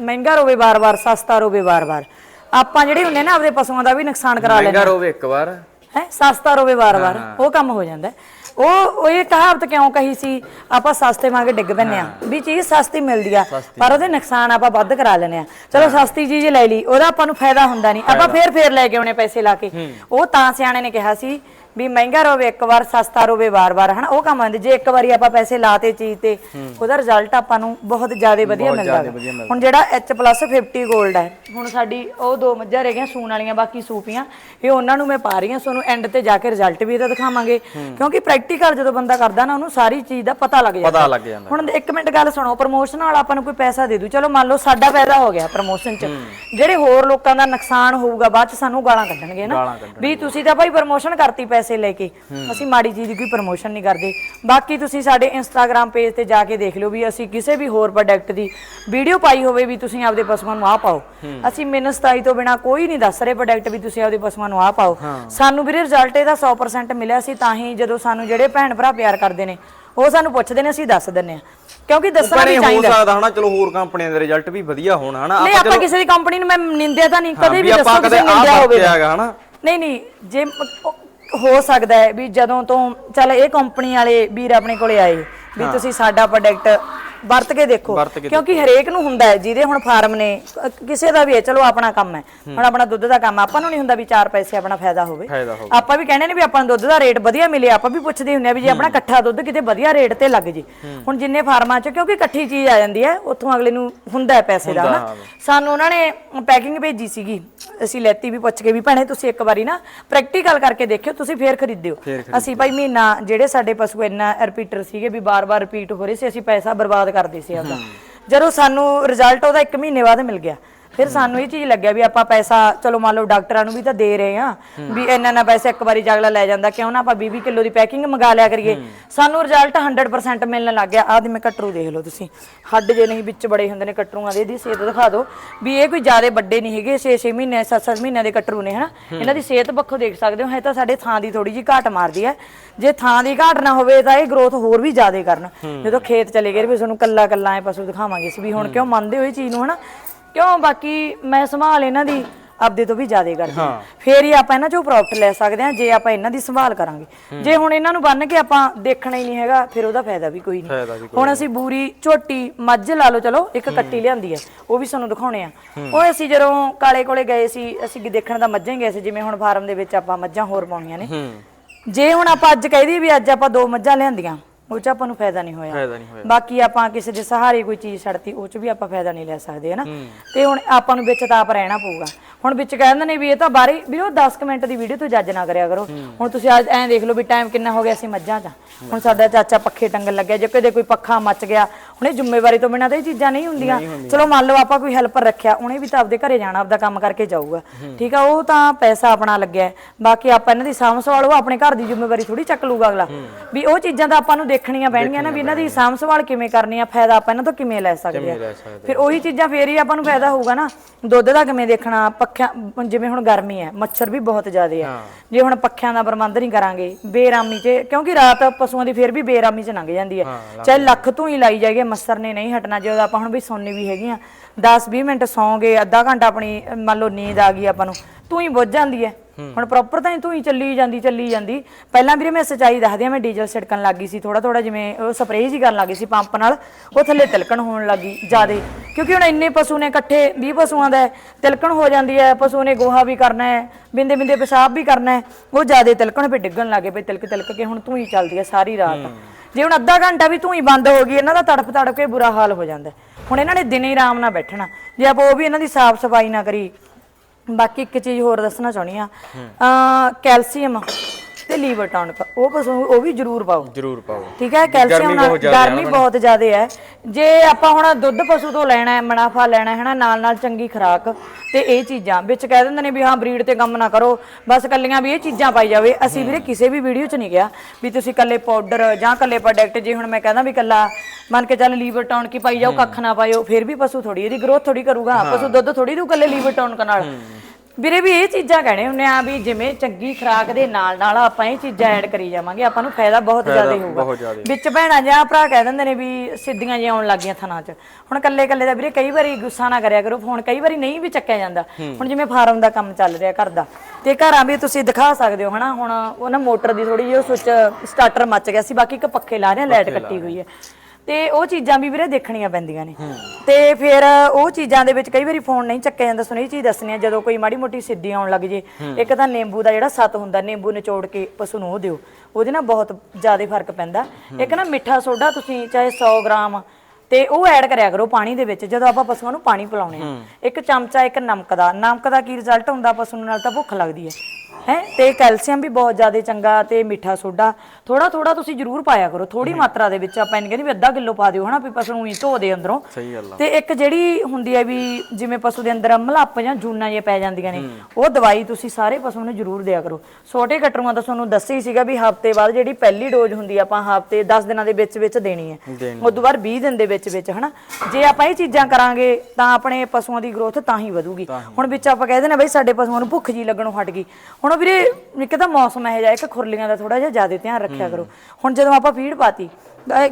S2: ਮਹਿੰਗਾ ਰੋਵੇ ਵਾਰ-ਵਾਰ ਸਸਤਾ ਰੋਵੇ ਵਾਰ-ਵਾਰ। ਆਪਾਂ ਜਿਹੜੇ ਹੁੰਦੇ ਨਾ ਆਪਦੇ ਪਸ਼ੂਆਂ ਦਾ ਵੀ ਨੁਕਸਾਨ ਕਰਾ ਲੈਂਦੇ
S1: ਮਹਿੰਗਾ ਰੋਵੇ ਇੱਕ ਵਾਰ।
S2: ਹੈ ਸਸਤਾ ਰੋਵੇ ਵਾਰ-ਵਾਰ ਉਹ ਕੰਮ ਹੋ ਜਾਂਦਾ। ਉਹ ਉਹ ਇਹ ਕਹਾਵਤ ਕਿਉਂ ਕਹੀ ਸੀ? ਆਪਾਂ ਸਸਤੇ ਮੰਗੇ ਡਿੱਗ ਪੈਂਦੇ ਆ ਵੀ ਚੀਜ਼ ਸਸਤੀ ਮਿਲਦੀ ਆ ਪਰ ਉਹਦੇ ਨੁਕਸਾਨ ਆਪਾਂ ਵੱਧ ਕਰਾ ਲੈਂਦੇ ਆ ਚਲੋ ਸਸਤੀ ਚੀਜ਼ ਲੈ ਲਈ ਉਹਦਾ ਆਪਾਂ ਨੂੰ ਫਾਇਦਾ ਹੁੰਦਾ ਨਹੀਂ ਆਪਾਂ ਫੇਰ ਫੇਰ ਲੈ ਕੇ ਆਉਣੇ ਪੈਸੇ ਲਾ ਕੇ। ਉਹ ਤਾਂ ਸਿਆਣੇ ਨੇ ਕਿਹਾ ਸੀ ਵੀ ਮਹਿੰਗਾ ਰੋਵੇ ਇੱਕ ਵਾਰ ਸਸਤਾ ਰੋਵੇ ਵਾਰ-ਵਾਰ ਹਨਾ? ਉਹ ਕੰਮ ਆਉਂਦੇ। ਜੇ ਇੱਕ ਵਾਰੀ ਆਪਾਂ ਪੈਸੇ ਲਾਤੇ ਚੀਜ਼ ਤੇ ਉਹਦਾ ਰਿਜ਼ਲਟ ਆਪਾਂ ਨੂੰ ਬਹੁਤ ਜ਼ਿਆਦਾ ਵਧੀਆ ਮਿਲਦਾ। ਹੁਣ ਜਿਹੜਾ H+50 골ਡ ਹੈ ਹੁਣ ਸਾਡੀ ਉਹ ਦੋ ਮੱਝਾਂ ਰਹਿ ਗਈਆਂ ਸੂਣ ਵਾਲੀਆਂ ਬਾਕੀ ਸੂਪੀਆਂ। ਇਹ ਉਹਨਾਂ ਨੂੰ ਮੈਂ ਪਾ ਰਹੀ ਹਾਂ ਤੁਹਾਨੂੰ ਐਂਡ ਤੇ ਜਾ ਕੇ ਰਿਜ਼ਲਟ ਵੀ ਇਹਦਾ ਦਿਖਾਵਾਂਗੇ। ਕਿਉਂਕਿ ਪ੍ਰੈਕਟੀਕਲ ਜਦੋਂ ਬੰਦਾ ਕਰਦਾ ਨਾ ਉਹਨੂੰ ਸਾਰੀ ਚੀਜ਼ ਦਾ ਪਤਾ ਲੱਗ ਜਾਂਦਾ।
S1: ਪਤਾ ਲੱਗ ਜਾਂਦਾ।
S2: ਹੁਣ ਇੱਕ ਮਿੰਟ ਗੱਲ ਸੁਣੋ ਪ੍ਰਮੋਸ਼ਨ ਵਾਲਾ ਆਪਾਂ ਨੂੰ ਕੋਈ ਪੈਸਾ ਦੇ ਦੂ। ਚਲੋ ਮੰਨ ਲਓ ਸਾਡਾ ਫਾਇਦਾ ਹੋ ਗਿਆ ਪ੍ਰਮੋਸ਼ਨ 'ਚ। ਜਿਹੜੇ ਹੋਰ ਲੋਕਾਂ ਦਾ ਨੁਕਸਾਨ ਹੋਊਗਾ ਬਾਅਦ 'ਚ ਸਾਨੂੰ ਗਾਲਾਂ ਕੱਢਣਗੇ ਨਾ। ਵੀ ਤੁਸੀਂ ਤਾਂ ਭਾਈ ਪ੍ਰਮੋਸ਼ਨ ਕਰਤੀ ਪੈਸੇ ਲੈ ਕੇ। ਅਸੀਂ ਮਾੜੀ ਚੀਜ਼ ਦੀ ਕੋਈ ਪ੍ਰਮੋਸ਼ਨ ਨਹੀਂ ਕਰਦੇ। ਬਾਕੀ ਤੁਸੀਂ ਸਾਡੇ ਇੰਸਟਾਗ੍ਰam ਪੇਜ ਤੇ ਜਾ ਕੇ ਦੇਖ ਲਿਓ ਵੀ ਅਸੀਂ ਕਿਸੇ ਵੀ ਹੋਰ ਪ੍ਰੋਡਕਟ ਦੀ ਵੀਡੀਓ ਪਾਈ ਹੋਵੇ ਵੀ ਤੁਸੀਂ ਆਪਦੇ ਪਸ਼ੂਆਂ ਨੂੰ ਆ ਪਾਓ। ਅਸੀਂ ਮਿਹਨਤਾਈ ਤੋਂ ਬਿਨਾ ਕੋਈ ਨਹੀਂ ਦੱਸ ਰਹੇ ਪ੍ਰੋਡਕਟ ਵੀ ਤੁਸੀਂ ਆਪਦੇ ਪਸ਼ੂਆਂ ਨੂੰ ਆ ਪਾਓ। ਸਾਨੂੰ ਵੀਰੇ ਰਿਜ਼ਲਟ ਇਹਦਾ 100% ਮਿਲਿਆ ਸੀ ਤਾਂ ਹੀ ਜਦੋਂ ਸਾਨੂੰ ਜਿਹੜੇ ਭੈਣ ਭਰਾ ਪਿਆਰ ਕਰਦੇ ਨੇ ਉਹ ਸਾਨੂੰ ਪੁੱਛਦੇ ਨੇ ਅਸੀਂ ਦੱਸ ਦਿੰਨੇ ਆ ਕਿਉਂਕਿ ਦੱਸਣਾ ਵੀ
S1: ਇਹ ਹੋ
S2: ਚਾਹੀਦਾ।
S1: ਸਕਦਾ ਹਨਾ ਚਲੋ ਹੋਰ ਕੰਪਨੀਆਂ ਦੇ ਰਿਜ਼ਲਟ ਵੀ ਵਧੀਆ ਹੋਣ ਹਨਾ।
S2: ਨਹੀਂ ਆਪਾਂ ਕਿਸੇ ਦੀ ਕੰਪਨੀ ਨੂੰ ਮੈਂ ਨਿੰਦਿਆ ਤਾਂ ਨਹੀਂ ਕਦੇ
S1: ਵੀ ਆਪਾਂ
S2: ਦੱਸੋ ਕਿਸੇ ਨਿੰਦਿਆ ਹੋਵੇ ਨਹੀਂ ਨਹੀਂ ਜੇ ਹੋ ਸਕਦਾ ਹੈ ਵੀ ਜਦੋਂ ਤੋਂ ਚੱਲ ਇਹ ਕੰਪਨੀ ਵਾਲੇ ਵੀਰ ਆਪਣੇ ਕੋਲੇ ਆਏ ਵੀ ਤੁਸੀਂ ਸਾਡਾ ਪ੍ਰੋਡਕਟ ਵਰਤ ਕੇ ਦੇਖੋ।
S1: ਵਰਤ ਕੇ
S2: ਕਿਉਂਕਿ ਹਰੇਕ ਨੂੰ ਹੁੰਦਾ ਹੈ ਜਿਹਦੇ ਹੁਣ ਫਾਰਮ ਨੇ ਕਿਸੇ ਦਾ ਵੀ ਹੈ ਚਲੋ ਆਪਣਾ ਕੰਮ ਹੈ। ਹੁਣ ਆਪਣਾ ਦੁੱਧ ਦਾ ਕੰਮ ਆਪਾਂ ਨੂੰ ਨਹੀਂ ਹੁੰਦਾ ਵੀ ਚਾਰ ਪੈਸੇ ਆਪਣਾ ਫਾਇਦਾ ਹੋਵੇ।
S1: ਫਾਇਦਾ ਹੋਵੇ।
S2: ਆਪਾਂ ਵੀ ਕਹਿੰਦੇ ਨੇ ਵੀ ਆਪਾਂ ਨੂੰ ਦੁੱਧ ਦਾ ਰੇਟ ਵਧੀਆ ਮਿਲੇ ਆਪਾਂ ਵੀ ਪੁੱਛਦੇ ਹੁੰਦੇ ਆ ਵੀ ਜੇ ਆਪਣਾ ਇਕੱਠਾ ਦੁੱਧ ਕਿਤੇ ਵਧੀਆ ਰੇਟ ਤੇ ਲੱਗ ਜੇ। ਹੁਣ ਜਿੰਨੇ ਫਾਰਮਾਂ 'ਚ ਕਿਉਂਕਿ ਇਕੱਠੀ ਚੀਜ਼ ਆ ਜਾਂਦੀ ਹੈ ਉੱਥੋਂ ਅਗਲੇ ਨੂੰ ਹੁੰਦਾ ਹੈ ਪੈਸੇ ਦਾ ਹਨਾ। ਸਾਨੂੰ ਉਹਨਾਂ ਨੇ ਪੈਕਿੰਗ ਭੇਜੀ ਸੀਗੀ। ਅਸੀਂ ਲੈਤੀ ਵੀ ਪੁੱਛ ਕੇ ਵੀ ਭੈਣੇ ਤੁਸੀਂ ਇੱਕ ਵਾਰੀ ਨਾ ਪ੍ਰੈਕਟੀਕਲ ਕਰਕੇ ਦੇਖਿਓ ਤੁਸੀਂ ਫੇਰ ਖਰੀਦਿਓ। ਅਸੀਂ ਭਾਈ ਮਹੀਨਾ ਜਿਹੜੇ ਸਾਡੇ ਪਸ਼ੂ ਇੰਨਾ ਰਿਪੀਟਰ ਸੀਗੇ ਵੀ ਬਾਰ-ਬਾਰ ਰਿਪੀਟ ਹੋ ਰਹੇ ਸੀ ਅਸੀਂ ਪੈਸਾ ਬਰਬਾਦ ਕਰਦੇ ਸੀ ਆਪਦਾ ਜਦੋਂ ਸਾਨੂੰ ਰਿਜ਼ਲਟ ਉਹਦਾ 1 ਮਹੀਨੇ ਬਾਅਦ ਮਿਲ ਗਿਆ। ਫਿਰ ਸਾਨੂੰ ਇਹ ਚੀਜ਼ ਲੱਗਿਆ ਵੀ ਆਪਾਂ ਪੈਸਾ ਚਲੋ ਮੰਨ ਲਓ ਡਾਕਟਰਾਂ ਨੂੰ ਵੀ ਤਾਂ ਦੇ ਰਹੇ ਆ ਵੀ ਇੰਨਾ ਨਾ ਪੈਸੇ ਇੱਕ ਵਾਰੀ ਜਗਲਾ ਲੈ ਜਾਂਦਾ ਕਿਉਂ ਨਾ ਆਪਾਂ 20 ਕਿਲੋ ਦੀ ਪੈਕਿੰਗ ਮੰਗਾ ਲਿਆ ਕਰੀਏ। ਸਾਨੂੰ ਰਿਜ਼ਲਟ 100% ਮਿਲਣ ਲੱਗ ਗਿਆ। ਆਹ ਦੀ ਮੈਂ ਕਟਰੂ ਦੇਖ ਲਓ ਤੁਸੀਂ। ਹੱਡ ਜੇ ਨਹੀਂ ਵਿੱਚ ਬੜੇ ਹੁੰਦੇ ਨੇ ਕਟਰੂਆਂ ਦੇ ਇਹਦੀ ਸਿਹਤ ਦਿਖਾ ਦਿਓ। ਵੀ ਇਹ ਕੋਈ ਜ਼ਿਆਦਾ ਵੱਡੇ ਨਹੀਂ ਹੈਗੇ 6-6 ਮਹੀਨੇ 7-7 ਮਹੀਨਿਆਂ ਦੇ ਕਟਰੂ ਨੇ ਹਨਾ? ਇਹਨਾਂ ਦੀ ਸਿਹਤ ਪੱਖੋਂ ਦੇਖ ਸਕਦੇ ਹੋ ਇਹ ਤਾਂ ਸਾਡੇ ਥਾਂ ਦੀ ਥੋੜੀ ਜੀ ਘਾਟ ਮਾਰਦੀ ਹੈ। ਜੇ ਥਾਂ ਦੀ ਘਾਟ ਨਾ ਹੋਵੇ ਤਾਂ ਇਹ ਗਰੋਥ ਹੋਰ ਵੀ ਜ਼ਿਆਦਾ ਕਰਨ। ਜਦੋਂ ਖੇਤ ਚਲੇ ਗਏ ਵੀ ਤੁਹਾਨੂੰ ਕੱਲਾ ਕੱਲਾ ਐ ਪਸ਼ੂ ਦਿਖਾਵਾਂਗੇ ਸੀ ਵੀ ਹੁਣ ਕਿਉਂ ਮੰਨਦੇ ਹੋ ਇਹ ਚੀਜ਼ ਨੂੰ ਹਨਾ? ਕਿਉਂ? ਬਾਕੀ ਮੈਂ ਸੰਭਾਲ ਇਹਨਾਂ ਦੀ ਆਪਦੇ ਤੋਂ ਵੀ ਜ਼ਿਆਦਾ ਕਰਦੀ ਹਾਂ। ਫੇਰ ਹੀ ਆਪਾਂ ਇਹਨਾਂ ਚੋਂ ਪ੍ਰੋਫਿਟ ਲੈ ਸਕਦੇ ਹਾਂ ਜੇ ਆਪਾਂ ਇਹਨਾਂ ਦੀ ਸੰਭਾਲ ਕਰਾਂਗੇ। ਜੇ ਹੁਣ ਇਹਨਾਂ ਨੂੰ ਬੰਨ ਕੇ ਆਪਾਂ ਦੇਖਣਾ ਹੀ ਨਹੀਂ ਹੈਗਾ ਫਿਰ ਉਹਦਾ ਫਾਇਦਾ ਵੀ ਕੋਈ ਨਹੀਂ। ਹੁਣ ਅਸੀਂ ਬੂਰੀ ਝੋਟੀ ਮੱਝ ਲਾ ਲਓ ਚਲੋ ਇੱਕ ਕੱਟੀ ਲਿਆਂਦੀ ਹੈ ਉਹ ਵੀ ਤੁਹਾਨੂੰ ਦਿਖਾਉਣੇ ਆ। ਉਹ ਅਸੀਂ ਜਦੋਂ ਕਾਲੇ ਕੋਲੇ ਗਏ ਸੀ ਅਸੀਂ ਦੇਖਣ ਦਾ ਮੱਝਾਂ ਗਏ ਸੀ ਜਿਵੇਂ ਹੁਣ ਫਾਰਮ ਦੇ ਵਿੱਚ ਆਪਾਂ ਮੱਝਾਂ ਹੋਰ ਪਾਉਣੀਆਂ ਨੇ। ਜੇ ਹੁਣ ਆਪਾਂ ਅੱਜ ਕਹਿ ਦਈਏ ਵੀ ਅੱਜ ਆਪਾਂ ਦੋ ਮੱਝਾਂ ਲਿਆਂਦੀਆਂ ਉਹ ਚ ਆਪਾਂ ਨੂੰ ਫਾਇਦਾ ਨਹੀਂ ਹੋਇਆ।
S1: ਫਾਇਦਾ ਨਹੀਂ ਹੋਇਆ।
S2: ਬਾਕੀ ਆਪਾਂ ਕਿਸੇ ਦੇ ਸਹਾਰੇ ਕੋਈ ਚੀਜ਼ ਛੱਡਤੀ ਉਹ ਚ ਵੀ ਆਪਾਂ ਫਾਇਦਾ ਨਹੀਂ ਲੈ ਸਕਦੇ ਹਨਾ? ਤੇ ਹੁਣ ਆਪਾਂ ਨੂੰ ਵਿੱਚ ਤਾਂ ਆਪ ਰਹਿਣਾ ਪਊਗਾ। ਹੁਣ ਵਿੱਚ ਕਹਿੰਦੇ ਨੇ ਵੀ ਇਹ ਤਾਂ ਬਾਰੇ ਵੀ ਉਹ 10 ਕੁ ਮਿੰਟ ਦੀ ਵੀਡੀਓ ਤੋਂ ਜੱਜ ਨਾ ਕਰਿਆ ਕਰੋ। ਹੁਣ ਤੁਸੀਂ ਅੱਜ ਐਂ ਦੇਖ ਲਓ ਵੀ ਟਾਈਮ ਕਿੰਨਾ ਹੋ ਗਿਆ ਸੀ ਮੱਝਾਂ 'ਚ। ਹੁਣ ਸਾਡਾ ਚਾਚਾ ਪੱਖੇ ਟੰਗਣ ਲੱਗਿਆ ਜੇ ਕਦੇ ਕੋਈ ਪੱਖਾ ਮੱਚ ਗਿਆ ਹੁਣ ਇਹ ਜ਼ਿੰਮੇਵਾਰੀ ਤੋਂ ਬਿਨਾਂ ਤਾਂ ਇਹ ਚੀਜ਼ਾਂ ਨਹੀਂ ਹੁੰਦੀਆਂ। ਚਲੋ ਮੰਨ ਲਓ ਆਪਾਂ ਕੋਈ ਹੈਲਪਰ ਰੱਖਿਆ ਉਹਨੇ ਵੀ ਤਾਂ ਆਪਦੇ ਘਰੇ ਜਾਣਾ ਆਪਦਾ ਕੰਮ ਕਰਕੇ ਜਾਊਗਾ। ਠੀਕ ਆ ਉਹ ਤਾਂ ਪੈਸਾ ਆਪਣਾ ਲੱਗਿਆ। ਬਾਕੀ ਆਪਾਂ ਇਹਨਾਂ ਦੀ ਸਾਂਭ ਸੰਭਾਲ ਉਹ ਆਪਣੇ ਘਰ ਦੀ ਜ਼ਿੰਮੇਵਾਰੀ ਥੋੜੀ ਚੱਕ ਲੂਗਾ ਅਗਲਾ। ਵੀ ਉਹ ਚੀਜ਼ਾਂ ਤਾਂ ਆਪਾਂ ਨੂੰ ਦੇਖਣੀਆਂ ਪੈਣਗੀਆਂ ਨਾ ਵੀ ਇਹਨਾਂ ਦੀ ਸਾਂਭ ਸੰਭਾਲ ਕਿਵੇਂ ਕਰਨੀ ਆ ਫਾਇਦਾ ਆਪਾਂ ਇਹਨਾਂ ਤੋਂ ਕਿਵੇਂ ਲੈ ਸਕਦੇ ਆ। ਫਿਰ ਉਹੀ ਚੀਜ਼ਾਂ ਫੇਰ ਹੀ ਆਪਾਂ ਨੂੰ ਫਾਇਦਾ ਹੋਊਗਾ ਨਾ। ਦੁੱਧ ਦਾ ਕਿਵੇਂ ਦੇਖਣਾ ਪੱਖਿਆਂ ਜਿਵੇਂ ਹੁਣ ਗਰਮੀ ਹੈ ਮੱਛਰ ਵੀ ਬਹੁਤ ਜ਼ਿਆਦੇ ਆ। ਜੇ ਹੁਣ ਪੱਖਿਆਂ ਦਾ ਪ੍ਰਬੰਧ ਨਹੀਂ ਕਰਾਂਗੇ ਬੇਰਾਮੀ 'ਚ ਕਿਉਂਕਿ ਰਾਤ ਪਸ਼ੂਆਂ ਦੀ ਫੇਰ ਵੀ ਬੇਰਾਮੀ 'ਚ ਲੰਘ ਜਾਂਦੀ ਹੈ। ਚਾਹੇ ਲੱਖ ਤੋਂ ਹੀ ਲਾਈ ਜਾਈਏ ਮੱਛਰ ਨੇ ਨਹੀਂ ਹਟਣਾ ਜੇ ਆਪਾਂ ਹੁਣ ਵੀ ਸੌਣੀ ਵੀ ਹੈਗੀਆਂ 10-20 ਮਿੰਟ ਸੌਂਗੇ ਅੱਧਾ ਘੰਟਾ ਆਪਣੀ ਮੰਨ ਲਓ ਨੀਂਦ ਆ ਗਈ ਆਪਾਂ ਨੂੰ ਤੂੰ ਹੀ ਬੁੱਝ ਜਾਂਦੀ ਹੈ। ਹੁਣ ਪ੍ਰੋਪਰ ਤਾਂ ਤੂੰ ਹੀ ਚੱਲੀ ਜਾਂਦੀ ਚੱਲੀ ਜਾਂਦੀ। ਪਹਿਲਾਂ ਵੀਰੇ ਮੈਂ ਸੱਚਾਈ ਦੱਸਦੀ ਆ ਮੈਂ ਡੀਜ਼ਲ ਛਿੜਕਣ ਲੱਗੀ ਸੀ ਥੋੜਾ ਥੋੜਾ ਜਿਵੇਂ ਉਹ ਸਪਰੇਅ ਜੀ ਕਰਨ ਲੱਗੀ ਸੀ ਪੰਪ ਨਾਲ ਉਹ ਥੱਲੇ ਤਿਲਕਣ ਹੋਣ ਲੱਗੀ ਜਿਆਦੇ। ਕਿਉਂਕਿ ਹੁਣ ਇੰਨੇ ਪਸ਼ੂ ਨੇ ਇਕੱਠੇ 20 ਪਸ਼ੂਆਂ ਦਾ ਹੈ, ਤਿਲਕਣ ਹੋ ਜਾਂਦੀ ਹੈ ਪਸ਼ੂ ਨੇ ਗੋਹਾ ਵੀ ਕਰਨਾ ਹੈ ਬਿੰਦੇ ਬਿੰਦੇ ਪਿਸ਼ਾਬ ਵੀ ਕਰਨਾ ਹੈ ਉਹ ਜਿਆਦੇ ਤਿਲਕਣ ਪੇ ਡਿੱਗਣ ਲੱਗੇ ਪਏ ਤਿਲਕ ਤਿਲਕ ਕੇ ਹੁਣ ਤੂੰ ਹੀ ਚੱਲਦੀ ਹੈ ਸਾਰੀ ਰਾਤ। ਜੇ ਹੁਣ ਅੱਧਾ ਘੰਟਾ ਵੀ ਤੂੰ ਹੀ ਬੰਦ ਹੋ ਗਈ ਇਹਨਾਂ ਦਾ ਤੜਫ ਤੜਫ ਕੇ ਬੁਰਾ ਹਾਲ ਹੋ ਜਾਂਦਾ। ਹੁਣ ਇਹਨਾਂ ਨੇ ਦਿਨੇ ਆਰਾਮ ਨਾਲ ਬੈਠਣਾ। ਜੇ ਆਪਾਂ ਉਹ ਵੀ ਇਹਨਾਂ ਦੀ ਸਾਫ਼ ਸਫ਼ਾਈ ਨਾ ਕਰੀ ਬਾਕੀ ਇੱਕ ਚੀਜ਼ ਹੋਰ ਦੱਸਣਾ ਚਾਹਣੀ ਆ ਕੈਲਸ਼ੀਅਮ ਤੇ ਲੀਵਰ ਟੌਨਿਕ ਉਹ ਪਸ਼ੂ ਉਹ ਵੀ ਜ਼ਰੂਰ ਪਾਓ।
S1: ਜ਼ਰੂਰ ਪਾਓ।
S2: ਠੀਕ ਹੈ ਕੈਲਸ਼ੀਅਮ ਨਾਲ ਗਰਮੀ ਬਹੁਤ ਜ਼ਿਆਦਾ ਹੈ। ਜੇ ਆਪਾਂ ਹੁਣ ਦੁੱਧ ਪਸ਼ੂ ਤੋਂ ਲੈਣਾ ਹੈ ਮੁਨਾਫਾ ਲੈਣਾ ਹੈ ਨਾ ਨਾਲ ਨਾਲ ਚੰਗੀ ਖੁਰਾਕ ਤੇ ਇਹ ਚੀਜ਼ਾਂ ਵਿੱਚ ਕਹਿ ਦਿੰਦੇ ਨੇ ਵੀ ਹਾਂ ਬਰੀਡ ਤੇ ਕੰਮ ਨਾ ਕਰੋ ਬਸ ਕੱਲੀਆਂ ਵੀ ਇਹ ਚੀਜ਼ਾਂ ਪਾਈ ਜਾਵੇ। ਅਸੀਂ ਵੀਰੇ ਕਿਸੇ ਵੀ ਵੀਡੀਓ 'ਚ ਨਹੀਂ ਗਿਆ ਵੀ ਤੁਸੀਂ ਕੱਲੇ ਪਾਊਡਰ ਜਾਂ ਕੱਲੇ ਪ੍ਰੋਡਕਟ ਜੇ ਹੁਣ ਮੈਂ ਕਹਿੰਦਾ ਵੀ ਕੱਲਾ ਮੰਨ ਕੇ ਚੱਲ ਲੀਵਰ ਟੌਨਿਕ ਹੀ ਪਾਈ ਜਾਓ ਕੱਖ ਨਾ ਪਾਇਓ ਫਿਰ ਵੀ ਪਸ਼ੂ ਥੋੜੀ ਇਹਦੀ ਗਰੋਥ ਥੋੜੀ ਕਰੂਗਾ। ਪਸ਼ੂ ਦੁੱਧ ਥੋੜੀ ਦੂ ਕੱਲੇ ਲੀਵਰ ਟੌਨਿਕ ਨਾਲ। ਵੀਰੇ ਵੀ ਇਹ ਚੀਜ਼ਾਂ ਕਹਿਣੇ ਹੁੰਨੇ ਆ ਵੀ ਜਿਵੇਂ ਚੰਗੀ ਖੁਰਾਕ ਦੇ ਨਾਲ ਨਾਲ ਆਪਾਂ ਇਹ ਚੀਜ਼ਾਂ ਐਡ ਕਰੀ ਜਾਵਾਂਗੇ ਆਪਾਂ ਨੂੰ ਫਾਇਦਾ ਬਹੁਤ ਜ਼ਿਆਦਾ ਹੋਊਗਾ।
S1: ਜ਼ਿਆਦਾ।
S2: ਵਿੱਚ ਭੈਣਾਂ ਜਾਂ ਭਰਾ ਕਹਿ ਦਿੰਦੇ ਨੇ ਵੀ ਸਿੱਧੀਆਂ ਜਿਹੀਆਂ ਆਉਣ ਲੱਗੀਆਂ ਥਣਾ 'ਚ। ਹੁਣ ਕੱਲੇ ਕੱਲੇ ਦਾ ਵੀਰੇ ਕਈ ਵਾਰੀ ਗੁੱਸਾ ਨਾ ਕਰਿਆ ਕਰੋ ਫੋਨ ਕਈ ਵਾਰੀ ਨਹੀਂ ਵੀ ਚੱਕਿਆ ਜਾਂਦਾ। ਹੁਣ ਜਿਵੇਂ ਫਾਰਮ ਦਾ ਕੰਮ ਚੱਲ ਰਿਹਾ ਘਰ ਦਾ ਤੇ ਘਰਾਂ ਵੀ ਤੁਸੀਂ ਦਿਖਾ ਸਕਦੇ ਹੋ ਹਨਾ? ਹੁਣ ਉਹ ਨਾ ਮੋਟਰ ਦੀ ਥੋੜੀ ਜਿਹੀ ਉਹ ਸੁੱਚ ਸਟਾਰਟਰ ਮੱਚ ਗਿਆ ਸੀ ਬਾਕੀ ਇੱਕ ਪੱਖੇ ਲਾ ਰਹੇ ਆ ਲਾਈਟ ਕੱਟੀ ਹੋਈ ਹੈ। ਤੇ ਉਹ ਚੀਜ਼ਾਂ ਵੀ ਵੀਰੇ ਦੇਖਣੀਆਂ ਪੈਂਦੀਆਂ ਨੇ। ਤੇ ਫਿਰ ਉਹ ਚੀਜ਼ਾਂ ਦੇ ਵਿੱਚ ਕਈ ਵਾਰੀ ਫੋਨ ਨਹੀਂ ਚੱਕਿਆ ਜਾਂਦਾ। ਸੁਣੀ ਚੀਜ਼ ਦੱਸਣੀ ਆ ਜਦੋਂ ਕੋਈ ਮਾੜੀ ਮੋਟੀ ਸਿੱਧੀ ਆਉਣ ਲੱਗ ਜੇ ਇੱਕ ਤਾਂ ਨਿੰਬੂ ਦਾ ਜਿਹੜਾ ਸੱਤ ਹੁੰਦਾ ਨਿੰਬੂ ਨਿਚੋੜ ਕੇ ਪਸ਼ੂ ਨੂੰ ਉਹ ਦਿਓ। ਉਹਦੇ ਨਾਲ ਬਹੁਤ ਜ਼ਿਆਦਾ ਫ਼ਰਕ ਪੈਂਦਾ। ਇੱਕ ਨਾ ਮਿੱਠਾ ਸੋਡਾ ਤੁਸੀਂ ਚਾਹੇ 100 ਗ੍ਰਾਮ ਤੇ ਉਹ ਐਡ ਕਰਿਆ ਕਰੋ ਪਾਣੀ ਦੇ ਵਿੱਚ ਜਦੋਂ ਆਪਾਂ ਪਸ਼ੂਆਂ ਨੂੰ ਪਾਣੀ ਪਿਲਾਉਣੇ ਆ। ਇੱਕ ਚਮਚਾ ਇੱਕ ਨਮਕ ਦਾ। ਨਮਕ ਦਾ ਕੀ ਰਿਜ਼ਲਟ ਹੁੰਦਾ? ਪਸ਼ੂ ਨੂੰ ਨਾਲ ਤਾਂ ਭੁੱਖ ਲੱਗਦੀ ਹੈ। ਹੈ? ਤੇ ਕੈਲਸ਼ੀਅਮ ਵੀ ਬਹੁਤ ਜ਼ਿਆਦਾ ਚੰਗਾ ਤੇ ਮਿੱਠਾ ਸੋਡਾ। ਥੋੜਾ ਥੋੜਾ ਤੁਸੀਂ ਜ਼ਰੂਰ ਪਾਇਆ ਕਰੋ। ਥੋੜੀ ਮਾਤਰਾ ਦੇ ਵਿੱਚ ਆਪਾਂ ਇਹ ਨੀ ਕਹਿੰਦੇ ਵੀ ਅੱਧਾ ਕਿਲੋ ਪਾ ਦਿਓ ਹਨਾ? ਵੀ ਪਸ਼ੂ ਨੂੰ ਹੀ ਧੋ ਦੇ ਅੰਦਰੋਂ।
S1: ਸਹੀ ਗੱਲ ਆ।
S2: ਤੇ ਇੱਕ ਜਿਹੜੀ ਹੁੰਦੀ ਹੈ ਵੀ ਜਿਵੇਂ ਪਸ਼ੂ ਦੇ ਅੰਦਰ ਮਲੱਪ ਜਾਂ ਜੂਨਾਂ ਜੇ ਪੈ ਜਾਂਦੀਆਂ ਨੇ ਉਹ ਦਵਾਈ ਤੁਸੀਂ ਸਾਰੇ ਪਸ਼ੂ ਨੂੰ ਜ਼ਰੂਰ ਦਿਆ ਕਰੋ। ਛੋਟੇ ਕਟਰੂਆਂ ਤਾਂ ਤੁਹਾਨੂੰ ਦੱਸਿਆ ਹੀ ਸੀਗਾ ਵੀ ਹਫ਼ਤੇ ਬਾਅਦ ਜਿਹੜੀ ਪਹਿਲੀ ਡੋਜ਼ ਹੁੰਦੀ ਆ ਆਪਾਂ ਹਫ਼ਤੇ 10 ਦਿਨਾਂ ਦੇ ਵਿੱਚ ਵਿੱਚ ਦੇਣੀ ਹੈ।
S1: ਦੇਣੀ
S2: ਉਦੋਂ ਬਾਅਦ 20 ਦਿਨ ਦੇ ਵਿੱਚ ਵਿੱਚ ਹਨਾ? ਜੇ ਆਪਾਂ ਇਹ ਚੀਜ਼ਾਂ ਕਰਾਂਗੇ ਤਾਂ ਆਪਣੇ ਪਸ਼ੂਆਂ ਦੀ ਗਰੋਥ ਤਾਂ ਹੀ ਵਧੂਗੀ। ਹੁਣ ਵਿੱਚ ਆਪਾਂ ਕਹਿੰਦੇ ਨੇ ਬਈ ਸਾਡੇ ਪਸ਼ੂਆਂ ਨੂੰ ਭੁੱਖ ਜੀ ਲੱਗਣੋਂ ਹਟ ਗਈ। ਹੁਣ ਉਹ ਵੀਰੇ ਇੱਕ ਤਾਂ ਮੌਸਮ ਇਹੋ ਜਿਹਾ ਇੱਕ ਖੁਰਲੀਆਂ ਦਾ ਥੋੜਾ ਜਿਹਾ ਜ਼ਿਆਦਾ ਧਿਆਨ ਰੱਖਿਆ ਕਰੋ। ਹੁਣ ਜਦੋਂ ਆਪਾਂ ਫੀਡ ਪਾਤੀ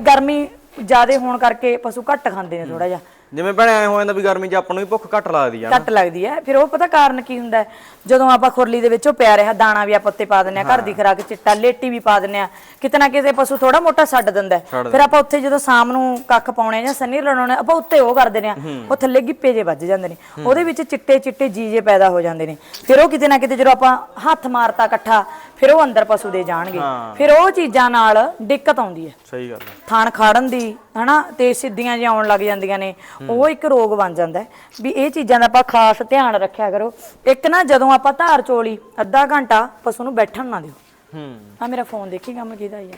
S2: ਗਰਮੀ ਜ਼ਿਆਦਾ ਹੋਣ ਕਰਕੇ ਪਸ਼ੂ ਘੱਟ ਖਾਂਦੇ ਨੇ ਥੋੜਾ ਜਿਹਾ।
S1: ਜਿਵੇਂ ਭੈਣੇ ਐ ਹੋ ਜਾਂਦਾ ਵੀ ਗਰਮੀ 'ਚ ਆਪਾਂ ਨੂੰ ਵੀ ਭੁੱਖ ਘੱਟ ਲੱਗਦੀ ਆ
S2: ਘੱਟ ਲੱਗਦੀ ਹੈ ਫਿਰ ਉਹ ਪਤਾ ਕਾਰਨ ਕੀ ਹੁੰਦਾ ਹੈ? ਜਦੋਂ ਆਪਾਂ ਖੁਰਲੀ ਦੇ ਵਿੱਚ ਉਹ ਪਿਆ ਰਿਹਾ ਦਾਣਾ ਵੀ ਆਪਾਂ ਉੱਤੇ ਪਾ ਦਿੰਨੇ ਆ ਘਰ ਦੀ ਖਰਾਕ ਚਿੱਟਾ ਲੇਟੀ ਵੀ ਪਾ ਦਿੰਨੇ ਆ। ਕਿਤੇ ਨਾ ਕਿਤੇ ਪਸ਼ੂ ਥੋੜਾ ਮੋਟਾ ਛੱਡ ਦਿੰਦਾ ਹੈ। ਫਿਰ ਆਪਾਂ ਉੱਥੇ ਜਦੋਂ ਸ਼ਾਮ ਨੂੰ ਕੱਖ ਪਾਉਣੇ ਜਾਂ ਸੰਨੀ ਲੜਾਉਣੇ ਆਪਾਂ ਉੱਤੇ ਉਹ ਕਰ ਦਿੰਨੇ ਆ। ਉਹ ਥੱਲੇ ਗਿੱਪੇ ਜੇ ਵੱਜ ਜਾਂਦੇ ਨੇ। ਉਹਦੇ ਵਿੱਚ ਚਿੱਟੇ ਚਿੱਟੇ ਜੀਜੇ ਪੈਦਾ ਹੋ ਜਾਂਦੇ ਨੇ। ਫਿਰ ਉਹ ਕਿਤੇ ਨਾ ਕਿਤੇ ਜਦੋਂ ਆਪਾਂ ਹੱਥ ਮਾਰਤਾ ਇਕੱਠਾ ਫਿਰ ਉਹ ਅੰਦਰ ਪਸ਼ੂ ਦੇ ਜਾਣਗੇ। ਫਿਰ ਉਹ ਚੀਜ਼ਾਂ ਨਾਲ ਦਿੱਕਤ ਆਉਂਦੀ ਹੈ।
S1: ਸਹੀ ਗੱਲ ਆ
S2: ਥਾਣ ਖਾੜਨ ਦੀ ਹਨਾ? ਤੇ ਸਿੱਧੀਆਂ ਜਿਹਾ ਆਉਣ ਲੱਗ ਜਾਂਦੀਆਂ ਨੇ। ਉਹ ਇੱਕ ਰੋਗ ਬਣ ਜਾਂਦਾ ਹੈ। ਵੀ ਇਹ ਚੀਜ਼ਾਂ ਦਾ ਆਪਾਂ ਖਾਸ ਧਿਆਨ ਰੱਖਿਆ ਕਰੋ। ਇੱਕ ਨਾ ਜਦੋਂ ਆਪਾਂ ਧਾਰ ਚੋਲੀ ਅੱਧਾ ਘੰਟਾ ਪਸ਼ੂ ਨੂੰ ਬੈਠਣ ਨਾ ਦਿਓ।
S1: ਹੂੰ।
S2: ਆ ਮੇਰਾ ਫੋਨ ਦੇਖੀ ਕੰਮ ਕਿਹਦਾ ਆਈ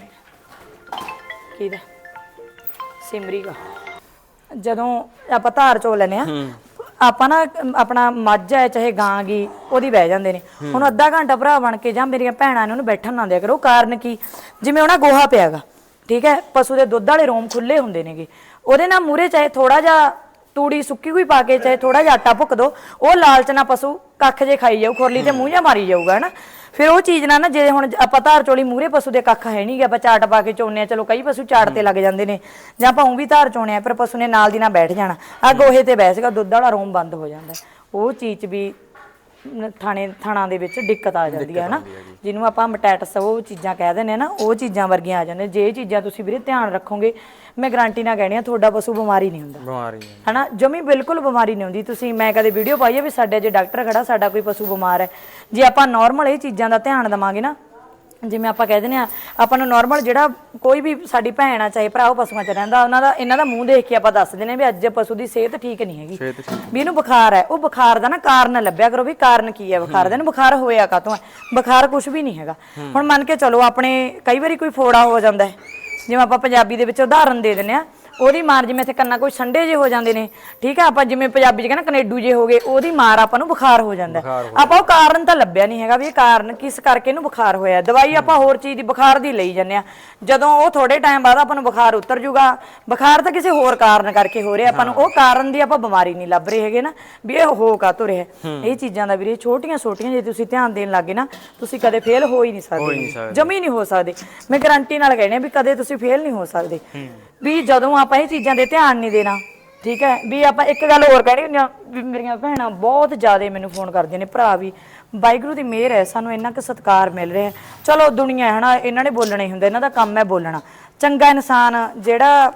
S2: ਕਿਹਦਾ? ਸਿਮਰੀ ਦਾ। ਜਦੋਂ ਆਪਾਂ ਧਾਰ ਚੋ ਲੈਨੇ ਆ ਆਪਾਂ ਨਾ ਅਮ, ਆਪਣਾ ਮੱਝ ਹੈ ਚਾਹੇ ਗਾਂ ਗੀ ਉਹਦੀ ਬਹਿ ਜਾਂਦੇ ਨੇ। ਹੁਣ ਅੱਧਾ ਘੰਟਾ ਭਰਾ ਬਣ ਕੇ ਜਾਂ ਮੇਰੀਆਂ ਭੈਣਾਂ ਨੇ ਉਹਨੂੰ ਬੈਠਣ ਨਾ ਦਿਆ ਕਰੋ। ਕਾਰਨ ਕੀ? ਜਿਵੇਂ ਉਹਨਾਂ ਗੋਹਾ ਪਿਆਗਾ। ਠੀਕ ਹੈ? ਪਸ਼ੂ ਦੇ ਦੁੱਧ ਵਾਲੇ ਰੋਮ ਖੁੱਲੇ ਹੁੰਦੇ ਨੇਗੇ। ਉਹਦੇ ਨਾਲ ਮੂਰੇ ਚਾਹੇ ਥੋੜਾ ਜਿਹਾ ਤੂੜੀ ਸੁੱਕੀ ਹੋਈ ਪਾ ਕੇ ਚਾਹੇ ਥੋੜਾ ਜਿਹਾ ਆਟਾ ਭੁੱਕ ਦੋ ਉਹ ਲਾਲਚ ਨਾਲ ਪਸ਼ੂ ਕੱਖ ਜੇ ਖਾਈ ਜਾਊ ਖੁਰਲੀ ਤੇ ਮੂੰਹ ਜਾਂ ਮਾਰੀ ਜਾਊਗਾ ਹਨਾ? ਫਿਰ ਉਹ ਚੀਜ਼ ਨਾਲ ਨਾ ਜੇ ਹੁਣ ਆਪਾਂ ਧਾਰ ਚੋਲੀ ਮੂਰੇ ਪਸ਼ੂ ਦੇ ਕੱਖ ਹੈ ਨਹੀਂਗੇ ਆਪਾਂ ਚਾਟ ਪਾ ਕੇ ਚੋਨੇ ਆ ਚਲੋ ਕਈ ਪਸ਼ੂ ਚਾਟ ਤੇ ਲੱਗ ਜਾਂਦੇ ਨੇ। ਜਾਂ ਆਪਾਂ ਉਹ ਵੀ ਧਾਰ ਚੋਣੇ ਆ ਪਰ ਪਸ਼ੂ ਨੇ ਨਾਲ ਦੀ ਨਾਲ ਬੈਠ ਜਾਣਾ। ਆ ਗੋਹੇ ਤੇ ਬਹਿ ਸੀਗਾ ਦੁੱਧ ਵਾਲਾ ਰੋਮ ਬੰਦ ਹੋ ਜਾਂਦਾ। ਉਹ ਚੀਜ਼ ਵੀ ਥਾਣੇ ਥਾਣਾ ਦੇ ਵਿੱਚ ਦਿੱਕਤ ਆ ਜਾਂਦੀ ਹੈ ਨਾ। ਜਿਹਨੂੰ ਆਪਾਂ ਮਟੈਟਸ ਉਹ ਚੀਜ਼ਾਂ ਕਹਿ ਦਿੰਦੇ ਆ ਨਾ ਉਹ ਚੀਜ਼ਾਂ ਵਰਗੀਆਂ ਆ ਜਾਂਦੀਆਂ। ਜੇ ਇਹ ਚੀਜ਼ਾਂ ਤੁਸੀਂ ਵੀਰੇ ਧਿਆਨ ਰੱਖੋਗੇ ਮੈਂ ਗਾਰੰਟੀ ਨਾਲ ਕਹਿਣੀ ਆ ਤੁਹਾਡਾ ਪਸ਼ੂ ਬਿਮਾਰੀ ਨਹੀਂ ਹੁੰਦਾ।
S1: ਬਿਮਾਰੀ ਆ।
S2: ਹਨਾ ਜਮੀ ਬਿਲਕੁਲ ਬਿਮਾਰੀ ਨਹੀਂ ਹੁੰਦੀ। ਤੁਸੀਂ ਮੈਂ ਕਦੇ ਵੀਡੀਓ ਪਾਈ ਹੈ ਵੀ ਸਾਡੇ ਜੇ ਡਾਕਟਰ ਖੜਾ ਸਾਡਾ ਕੋਈ ਪਸ਼ੂ ਬਿਮਾਰ ਹੈ। ਜੇ ਆਪਾਂ ਨਾਰਮਲ ਇਹ ਚੀਜ਼ਾਂ ਦਾ ਧਿਆਨ ਦਵਾਂਗੇ ਨਾ ਜਿਵੇਂ ਆਪਾਂ ਕਹਿ ਦਿੰਦੇ ਆ ਆਪਾਂ ਨੂੰ ਨਾਰਮਲ ਜਿਹੜਾ ਕੋਈ ਵੀ ਸਾਡੀ ਭੈਣ ਆ ਚਾਹੇ ਭਰਾ ਉਹ ਪਸ਼ੂਆਂ 'ਚ ਰਹਿੰਦਾ ਉਹਨਾਂ ਦਾ ਇਹਨਾਂ ਦਾ ਮੂੰਹ ਦੇਖ ਕੇ ਆਪਾਂ ਦੱਸ ਦਿੰਦੇ ਆ ਵੀ ਅੱਜ ਪਸ਼ੂ ਦੀ ਸਿਹਤ ਠੀਕ ਨਹੀਂ ਹੈਗੀ।
S1: ਸਿਹਤ ਠੀਕ
S2: ਵੀ ਇਹਨੂੰ ਬੁਖਾਰ ਹੈ ਉਹ ਬੁਖਾਰ ਦਾ ਨਾ ਕਾਰਨ ਲੱਭਿਆ ਕਰੋ ਵੀ ਕਾਰਨ ਕੀ ਹੈ ਬੁਖਾਰ ਦਾ। ਇਹਨੂੰ ਬੁਖਾਰ ਹੋਇਆ ਕਾਤੋਂ ਹੈ? ਬੁਖਾਰ ਕੁਝ ਵੀ ਨਹੀਂ ਹੈਗਾ। ਹੁਣ ਮੰਨ ਕੇ ਚਲੋ ਆਪਣੇ ਕਈ ਵਾਰੀ ਕੋਈ ਫੋੜਾ ਹੋ ਜਾਂਦਾ ਹੈ। ਜਿਵੇਂ ਆਪਾਂ ਪੰਜਾਬੀ ਦੇ ਵਿੱਚ ਉਦਾਹਰਨ ਦੇ ਦਿੰਦੇ ਆ ਉਹਦੀ ਮਾਰ ਜਿਵੇਂ ਇੱਥੇ ਕੰਨਾਂ ਕੋਈ ਸੰਡੇ ਜੇ ਹੋ ਜਾਂਦੇ ਨੇ ਠੀਕ ਹੈ ਆਪਾਂ ਜਿਵੇਂ ਪੰਜਾਬੀ ਚ ਕਹਿੰਦੇ ਕਨੇਡੂ ਜੇ ਹੋ ਗਏ ਉਹਦੀ ਮਾਰ ਆਪਾਂ ਨੂੰ ਬੁਖਾਰ ਹੋ ਜਾਂਦਾ ਹੈ। ਆਪਾਂ ਉਹ ਕਾਰਨ ਤਾਂ ਲੱਭਿਆ ਨਹੀਂ ਹੈਗਾ ਵੀ ਇਹ ਕਾਰਨ ਕਿਸ ਕਰਕੇ ਇਹਨੂੰ ਬੁਖਾਰ ਹੋਇਆ ਦਵਾਈ ਆਪਾਂ ਹੋਰ ਚੀਜ਼ ਦੀ ਬੁਖਾਰ ਦੀ ਲਈ ਜਾਂਦੇ ਆ ਜਦੋਂ ਉਹ ਥੋੜੇ ਟਾਈਮ ਬਾਅਦ ਆਪਾਂ ਨੂੰ ਬੁਖਾਰ ਉਤਰ ਜੂਗਾ ਬੁਖਾਰ ਤਾਂ ਕਿਸੇ ਹੋਰ ਕਾਰਨ ਕਰਕੇ ਹੋ ਰਿਹਾ ਆਪਾਂ ਨੂੰ ਉਹ ਕਾਰਨ ਦੀ ਆਪਾਂ ਬਿਮਾਰੀ ਨਹੀਂ ਲੱਭ ਰਹੇ ਹੈਗੇ ਨਾ ਵੀ ਇਹ ਹੋ ਕਾ ਰਿਹਾ ਇਹ ਚੀਜ਼ਾਂ ਦਾ ਵੀਰੇ ਛੋਟੀਆਂ ਛੋਟੀਆਂ ਜੇ ਤੁਸੀਂ ਧਿਆਨ ਦੇਣ ਲੱਗੇ ਨਾ ਤੁਸੀਂ ਕਦੇ ਫੇਲ ਹੋ ਹੀ ਨਹੀਂ ਸਕਦੇ। ਜਮੀ ਨਹੀਂ ਹੋ ਸਕਦੇ। ਮੈਂ ਗਾਰੰਟੀ ਨਾਲ ਕਹਿੰਦੀ ਆ ਵੀ ਕਦੇ ਤੁਸੀਂ ਫੇਲ ਨਹੀਂ ਹੋ ਸਕਦੇ। ਵੀ ਜਦੋਂ ਆਪਾਂ ਆਪਾਂ ਇਹ ਚੀਜ਼ਾਂ ਦੇ ਧਿਆਨ ਨਹੀਂ ਦੇਣਾ, ਠੀਕ ਹੈ? ਵੀ ਆਪਾਂ ਇੱਕ ਗੱਲ ਹੋਰ ਕਹਿਣੀ ਹੁੰਦੀ ਆ, ਵੀ ਮੇਰੀਆਂ ਭੈਣਾਂ ਬਹੁਤ ਜ਼ਿਆਦਾ ਮੈਨੂੰ ਫੋਨ ਕਰਦੀਆਂ ਨੇ, ਭਰਾ ਵੀ। ਵਾਹਿਗੁਰੂ ਦੀ ਮਿਹਰ ਹੈ, ਸਾਨੂੰ ਇੰਨਾ ਕੁ ਸਤਿਕਾਰ ਮਿਲ ਰਿਹਾ ਚਲੋ, ਦੁਨੀਆ ਹੈ ਨਾ, ਇਹਨਾਂ ਨੇ ਬੋਲਣਾ ਹੀ ਹੁੰਦਾ, ਇਹਨਾਂ ਦਾ ਕੰਮ ਹੈ ਬੋਲਣਾ। ਚੰਗਾ ਇਨਸਾਨ ਜਿਹੜਾ,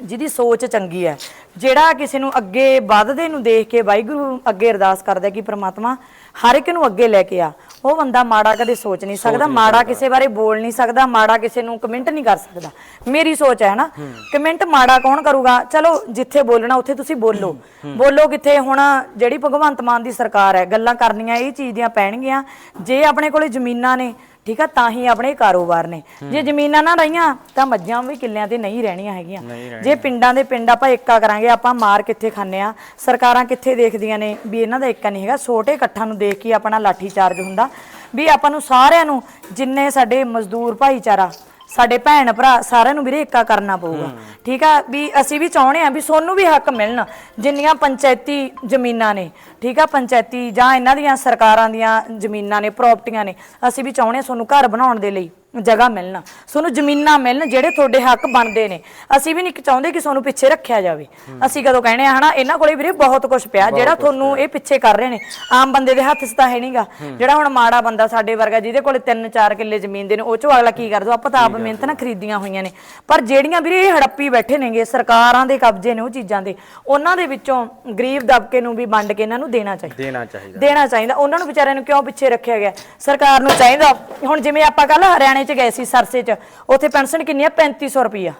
S2: ਜਿਹਦੀ ਸੋਚ ਚੰਗੀ ਹੈ, ਜਿਹੜਾ ਕਿਸੇ ਨੂੰ ਅੱਗੇ ਵੱਧਦੇ ਨੂੰ ਦੇਖ ਕੇ ਵਾਹਿਗੁਰੂ ਅੱਗੇ ਅਰਦਾਸ ਕਰਦਾ ਕਿ ਪ੍ਰਮਾਤਮਾ ਹਰ ਇੱਕ ਨੂੰ ਅੱਗੇ ਲੈ ਕੇ ਆ। ਉਹ ਬੰਦਾ ਮਾੜਾ ਕਦੇ ਸੋਚ ਨਹੀਂ ਸਕਦਾ ਮਾੜਾ ਕਿਸੇ ਬਾਰੇ ਬੋਲ ਨਹੀਂ ਸਕਦਾ ਮਾੜਾ ਕਿਸੇ ਨੂੰ ਕਮੈਂਟ ਨਹੀਂ ਕਰ ਸਕਦਾ। ਮੇਰੀ ਸੋਚ ਹੈ ਨਾ ਕਮੈਂਟ ਮਾੜਾ ਕੌਣ ਕਰੂਗਾ? ਚਲੋ ਜਿੱਥੇ ਬੋਲਣਾ ਉੱਥੇ ਤੁਸੀਂ ਬੋਲੋ। ਬੋਲੋ ਕਿੱਥੇ? ਹੁਣ ਜਿਹੜੀ ਭਗਵੰਤ ਮਾਨ ਦੀ ਸਰਕਾਰ ਹੈ ਗੱਲਾਂ ਕਰਨੀਆਂ ਇਹ ਚੀਜ਼ ਦੀਆਂ ਪੈਣਗੀਆਂ। ਜੇ ਆਪਣੇ ਕੋਲੇ ਜ਼ਮੀਨਾਂ ਨੇ ਠੀਕ ਆ? ਤਾਂ ਹੀ ਆਪਣੇ ਕਾਰੋਬਾਰ ਨੇ। ਜੇ ਜ਼ਮੀਨਾਂ ਨਾ ਰਹੀਆਂ ਤਾਂ ਮੱਝਾਂ ਵੀ ਕਿੱਲਿਆਂ ਤੇ ਨਹੀਂ ਰਹਿਣੀਆਂ ਹੈਗੀਆਂ। ਜੇ ਪਿੰਡਾਂ ਦੇ ਪਿੰਡ ਆਪਾਂ ਏਕਾ ਕਰਾਂਗੇ ਆਪਾਂ ਮਾਰ ਕਿੱਥੇ ਖਾਂਦੇ ਆ? ਸਰਕਾਰਾਂ ਕਿੱਥੇ ਦੇਖਦੀਆਂ ਨੇ ਵੀ ਇਹਨਾਂ ਦਾ ਏਕਾ ਨਹੀਂ ਹੈਗਾ? ਛੋਟੇ ਇਕੱਠਾਂ ਨੂੰ ਦੇਖ ਕੇ ਆਪਣਾ ਲਾਠੀ ਚਾਰਜ ਹੁੰਦਾ। ਵੀ ਆਪਾਂ ਨੂੰ ਸਾਰਿਆਂ ਨੂੰ ਜਿੰਨੇ ਸਾਡੇ ਮਜ਼ਦੂਰ ਭਾਈਚਾਰਾ ਸਾਡੇ ਭੈਣ ਭਰਾ ਸਾਰਿਆਂ ਨੂੰ ਵੀਰੇ ਏਕਾ ਕਰਨਾ ਪਊਗਾ। ਠੀਕ ਆ? ਵੀ ਅਸੀਂ ਵੀ ਚਾਹੁੰਦੇ ਆ ਵੀ ਸੋਨੂੰ ਵੀ ਹੱਕ ਮਿਲਣ ਜਿੰਨੀਆਂ ਪੰਚਾਇਤੀ ਜ਼ਮੀਨਾਂ ਨੇ ਠੀਕ ਆ? ਪੰਚਾਇਤੀ ਜਾਂ ਇਹਨਾਂ ਦੀਆਂ ਸਰਕਾਰਾਂ ਦੀਆਂ ਜ਼ਮੀਨਾਂ ਨੇ ਪ੍ਰਾਪਰਟੀਆਂ ਨੇ ਅਸੀਂ ਵੀ ਚਾਹੁੰਦੇ ਆ ਤੁਹਾਨੂੰ ਘਰ ਬਣਾਉਣ ਦੇ ਲਈ। ਜਗ੍ਹਾ ਮਿਲਣ ਤੁਹਾਨੂੰ ਜ਼ਮੀਨਾਂ ਮਿਲਣ ਜਿਹੜੇ ਤੁਹਾਡੇ ਹੱਕ ਬਣਦੇ ਨੇ। ਅਸੀਂ ਵੀ ਨਹੀਂ ਚਾਹੁੰਦੇ ਕਿ ਤੁਹਾਨੂੰ ਪਿੱਛੇ ਰੱਖਿਆ ਜਾਵੇ। ਅਸੀਂ ਕਦੋਂ ਕਹਿੰਦੇ ਆ ਹਨਾ ਇਹਨਾਂ ਕੋਲੇ ਵੀਰੇ ਬਹੁਤ ਕੁਝ ਪਿਆ ਜਿਹੜਾ ਤੁਹਾਨੂੰ ਇਹ ਪਿੱਛੇ ਕਰ ਰਹੇ ਨੇ। ਆਮ ਬੰਦੇ ਦੇ ਹੱਥ 'ਚ ਤਾਂ ਹੈ ਨਹੀਂਗਾ। ਜਿਹੜਾ ਹੁਣ ਮਾੜਾ ਬੰਦਾ ਸਾਡੇ ਵਰਗਾ ਜਿਹਦੇ ਕੋਲੇ 3-4 ਕਿੱਲੇ ਜ਼ਮੀਨ ਦੇ ਨੇ ਉਹ ਚੋਂ ਅਗਲਾ ਕੀ ਕਰਦਾ? ਆਪਾਂ ਤਾਂ ਆਪ ਮਿਹਨਤ ਨਾਲ ਖਰੀਦੀਆਂ ਹੋਈਆਂ ਨੇ। ਪਰ ਜਿਹੜੀਆਂ ਵੀਰੇ ਇਹ ਹੜੱਪੀ ਬੈਠੇ ਨੇਗੇ ਸਰਕਾਰਾਂ ਦੇ ਕਬਜ਼ੇ ਨੇ ਉਹ ਚੀਜ਼ਾਂ ਦੇ ਉਹਨਾਂ ਦੇ ਵਿੱਚੋਂ ਗਰੀਬ ਦਬਕੇ ਨੂੰ ਵੀ ਵੰਡ ਕੇ ਇਹਨਾਂ ਨੂੰ ਦੇਣਾ ਚਾਹੀਦਾ।
S1: ਦੇਣਾ ਚਾਹੀਦਾ।
S2: ਦੇਣਾ ਚਾਹੀਦਾ। ਉਹਨਾਂ ਨੂੰ ਵਿਚਾਰਿਆਂ ਨੂੰ ਕਿਉਂ ਪਿੱਛੇ ਰੱਖਿਆ ਗਿਆ? ਸਰਕਾਰ ਨੂੰ ਚਾਹੀਦਾ। ਹੁਣ ਜਿਵੇਂ ਆਪਾਂ ਕੱਲ ਹਰਿਆਣੇ ਚ ਗਏ ਸੀ ਸਰਸੇ ਚ ਉੱਥੇ ਪੈਨਸ਼ਨ ਕਿੰਨੀ ਆ? 3500 ਰੁਪਿਆ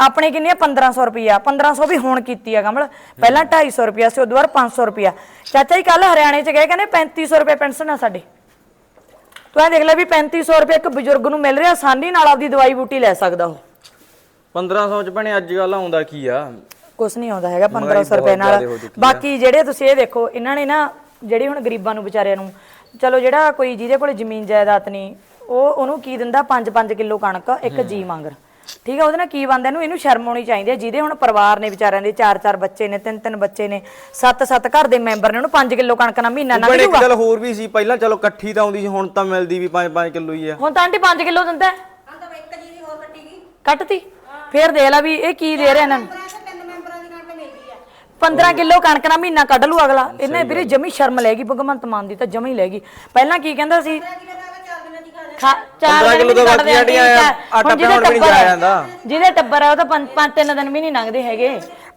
S2: ਆਪਣੇ ਕਿੰਨੀ ਆ? 1500 ਰੁਪਿਆ 1500 ਵੀ ਹੁਣ ਕੀਤੀ ਆ ਕਮਲ। ਪਹਿਲਾਂ 250 ਰੁਪਿਆ ਸੀ ਉਦੋਂ ਬਾਅਦ 500 ਰੁਪਿਆ ਚਾਚਾ ਜੀ ਕੱਲ ਹਰਿਆਣੇ ਚ ਗਏ ਕਹਿੰਦੇ 3500 ਰੁਪਏ ਪੈਨਸ਼ਨ ਆ ਸਾਡੇ। ਤੂੰ ਇਹ ਦੇਖ ਲੈ ਵੀ 3500 ਰੁਪਏ ਇੱਕ ਬਜ਼ੁਰਗ ਨੂੰ ਮਿਲ ਰਿਹਾ ਆਸਾਨੀ ਨਾਲ ਆਪਦੀ ਦਵਾਈ ਬੂਟੀ ਲੈ ਸਕਦਾ ਉਹ।
S1: 1500 ਚ ਭੈਣੇ ਅੱਜ ਕੱਲ ਆਉਂਦਾ ਕੀ ਆ?
S2: ਕੁਛ ਨਹੀਂ ਆਉਂਦਾ ਹੈਗਾ
S1: ਮਹਿੰਗਾਈ
S2: 1500 ਰੁਪਏ ਨਾਲ। ਬਾਕੀ ਜਿਹੜੇ ਤੁਸੀਂ ਇਹ ਦੇਖੋ ਇਹਨਾਂ ਨੇ ਨਾ ਜਿਹੜੀ ਹੁਣ ਗਰੀਬਾਂ ਨੂੰ ਵਿਚਾਰਿਆਂ ਨੂੰ ਚਲੋ ਜਿਹੜਾ ਕੋਈ ਜਿਹਦੇ ਕੋਲੇ ਜ਼ਮੀਨ ਜਾਇਦਾਦ ਨਹੀਂ ਉਹ ਉਹਨੂੰ ਕੀ ਦਿੰਦਾ? 5-5 ਕਿਲੋ ਕਣਕ ਇੱਕ ਜੀ ਮੰਗਰ। ਠੀਕ ਹੈ ਉਹਦੇ ਨਾਲ ਕੀ ਬੰਦਾ ਇਹਨੂੰ ਇਹਨੂੰ ਸ਼ਰਮ ਆਉਣੀ ਚਾਹੀਦੀ ਹੈ ਜਿਹਦੇ ਹੁਣ ਪਰਿਵਾਰ ਨੇ ਵਿਚਾਰਿਆਂ ਦੇ 4-4 ਬੱਚੇ ਨੇ 3-3 ਬੱਚੇ ਨੇ 7-7 ਘਰ ਦੇ ਮੈਂਬਰ ਨੇ ਉਹਨੂੰ 5 ਕਿਲੋ ਕਣਕ ਨਾਲ ਮਹੀਨਾ ਲੰਘ
S1: ਭੈਣੇ ਇੱਕ ਗੱਲ ਹੋਰ ਵੀ ਸੀ ਪਹਿਲਾਂ ਚਲੋ ਇਕੱਠੀ ਤਾਂ ਆਉਂਦੀ ਸੀ ਹੁਣ ਤਾਂ ਮਿਲਦੀ ਵੀ 5-5 ਕਿਲੋ ਹੀ ਆ।
S2: ਹੁਣ ਤਾਂ ਆਂਟੀ 5 ਕਿਲੋ ਦਿੰਦਾ ਹੈ।
S3: ਹਾਂ ਤਾਂ ਇੱਕ ਜੀ ਦੀ ਹੋਰ ਕੱਟੀ ਗਈ
S2: ਕੱਟਤੀ? ਫੇਰ ਦੇਖ ਲੈ ਵੀ ਇਹ ਕੀ ਦੇ ਰਿਹਾ ਇਹਨਾਂ ਨੂੰ।
S3: ਪਰ ਐਸੇ ਤਿੰਨ ਮੈਂਬਰਾਂ ਦੀ ਕਣਕ ਮਿਲਦੀ ਆ।
S2: 15 ਕਿਲੋ ਕਣਕ ਨਾਲ ਮਹੀਨਾ ਕੱਢ ਲੂ ਅਗਲਾ। ਇਹਨੇ ਵੀਰੇ ਜਮੀ ਸ਼ਰਮ ਲੈ ਗਈ ਭਗਵੰਤ ਮਾਨ ਦੀ ਤਾਂ ਜਮੀ ਲੈ ਗਈ। ਪਹਿਲਾਂ ਕੀ ਕਹਿੰਦਾ ਸੀ?
S3: ਕਿਲੋ ਚਾਰ ਖਾ ਲੈ
S2: ਖਾ- ਚਾਰ
S1: 15
S2: ਦਿਨ
S1: ਕਿੱਲੋ
S2: ਵੀ
S1: ਤਾਂ
S2: ਕੱਢਦੇ
S1: ਬਾਕੀ
S2: ਆ,
S1: ਆਂਟੀਆਂ
S2: ਠੀਕ ਹੈ।
S1: ਆਟਾ
S2: ਹੁਣ ਜਿਹਦੇ
S1: ਪਿਆਉਣ ਵੀ ਨਹੀਂ
S2: ਟੱਬਰ
S1: ਜਾਇਆ
S2: ਹੈ-
S1: ਜਾਂਦਾ।
S2: ਜਿਹਦੇ ਟੱਬਰ ਹੈ ਉਹ ਤਾਂ ਪੰਜ ਪੰਜ ਤਿੰਨ ਦਿਨ ਵੀ ਨਹੀਂ ਲੰਘਦੇ ਹੈਗੇ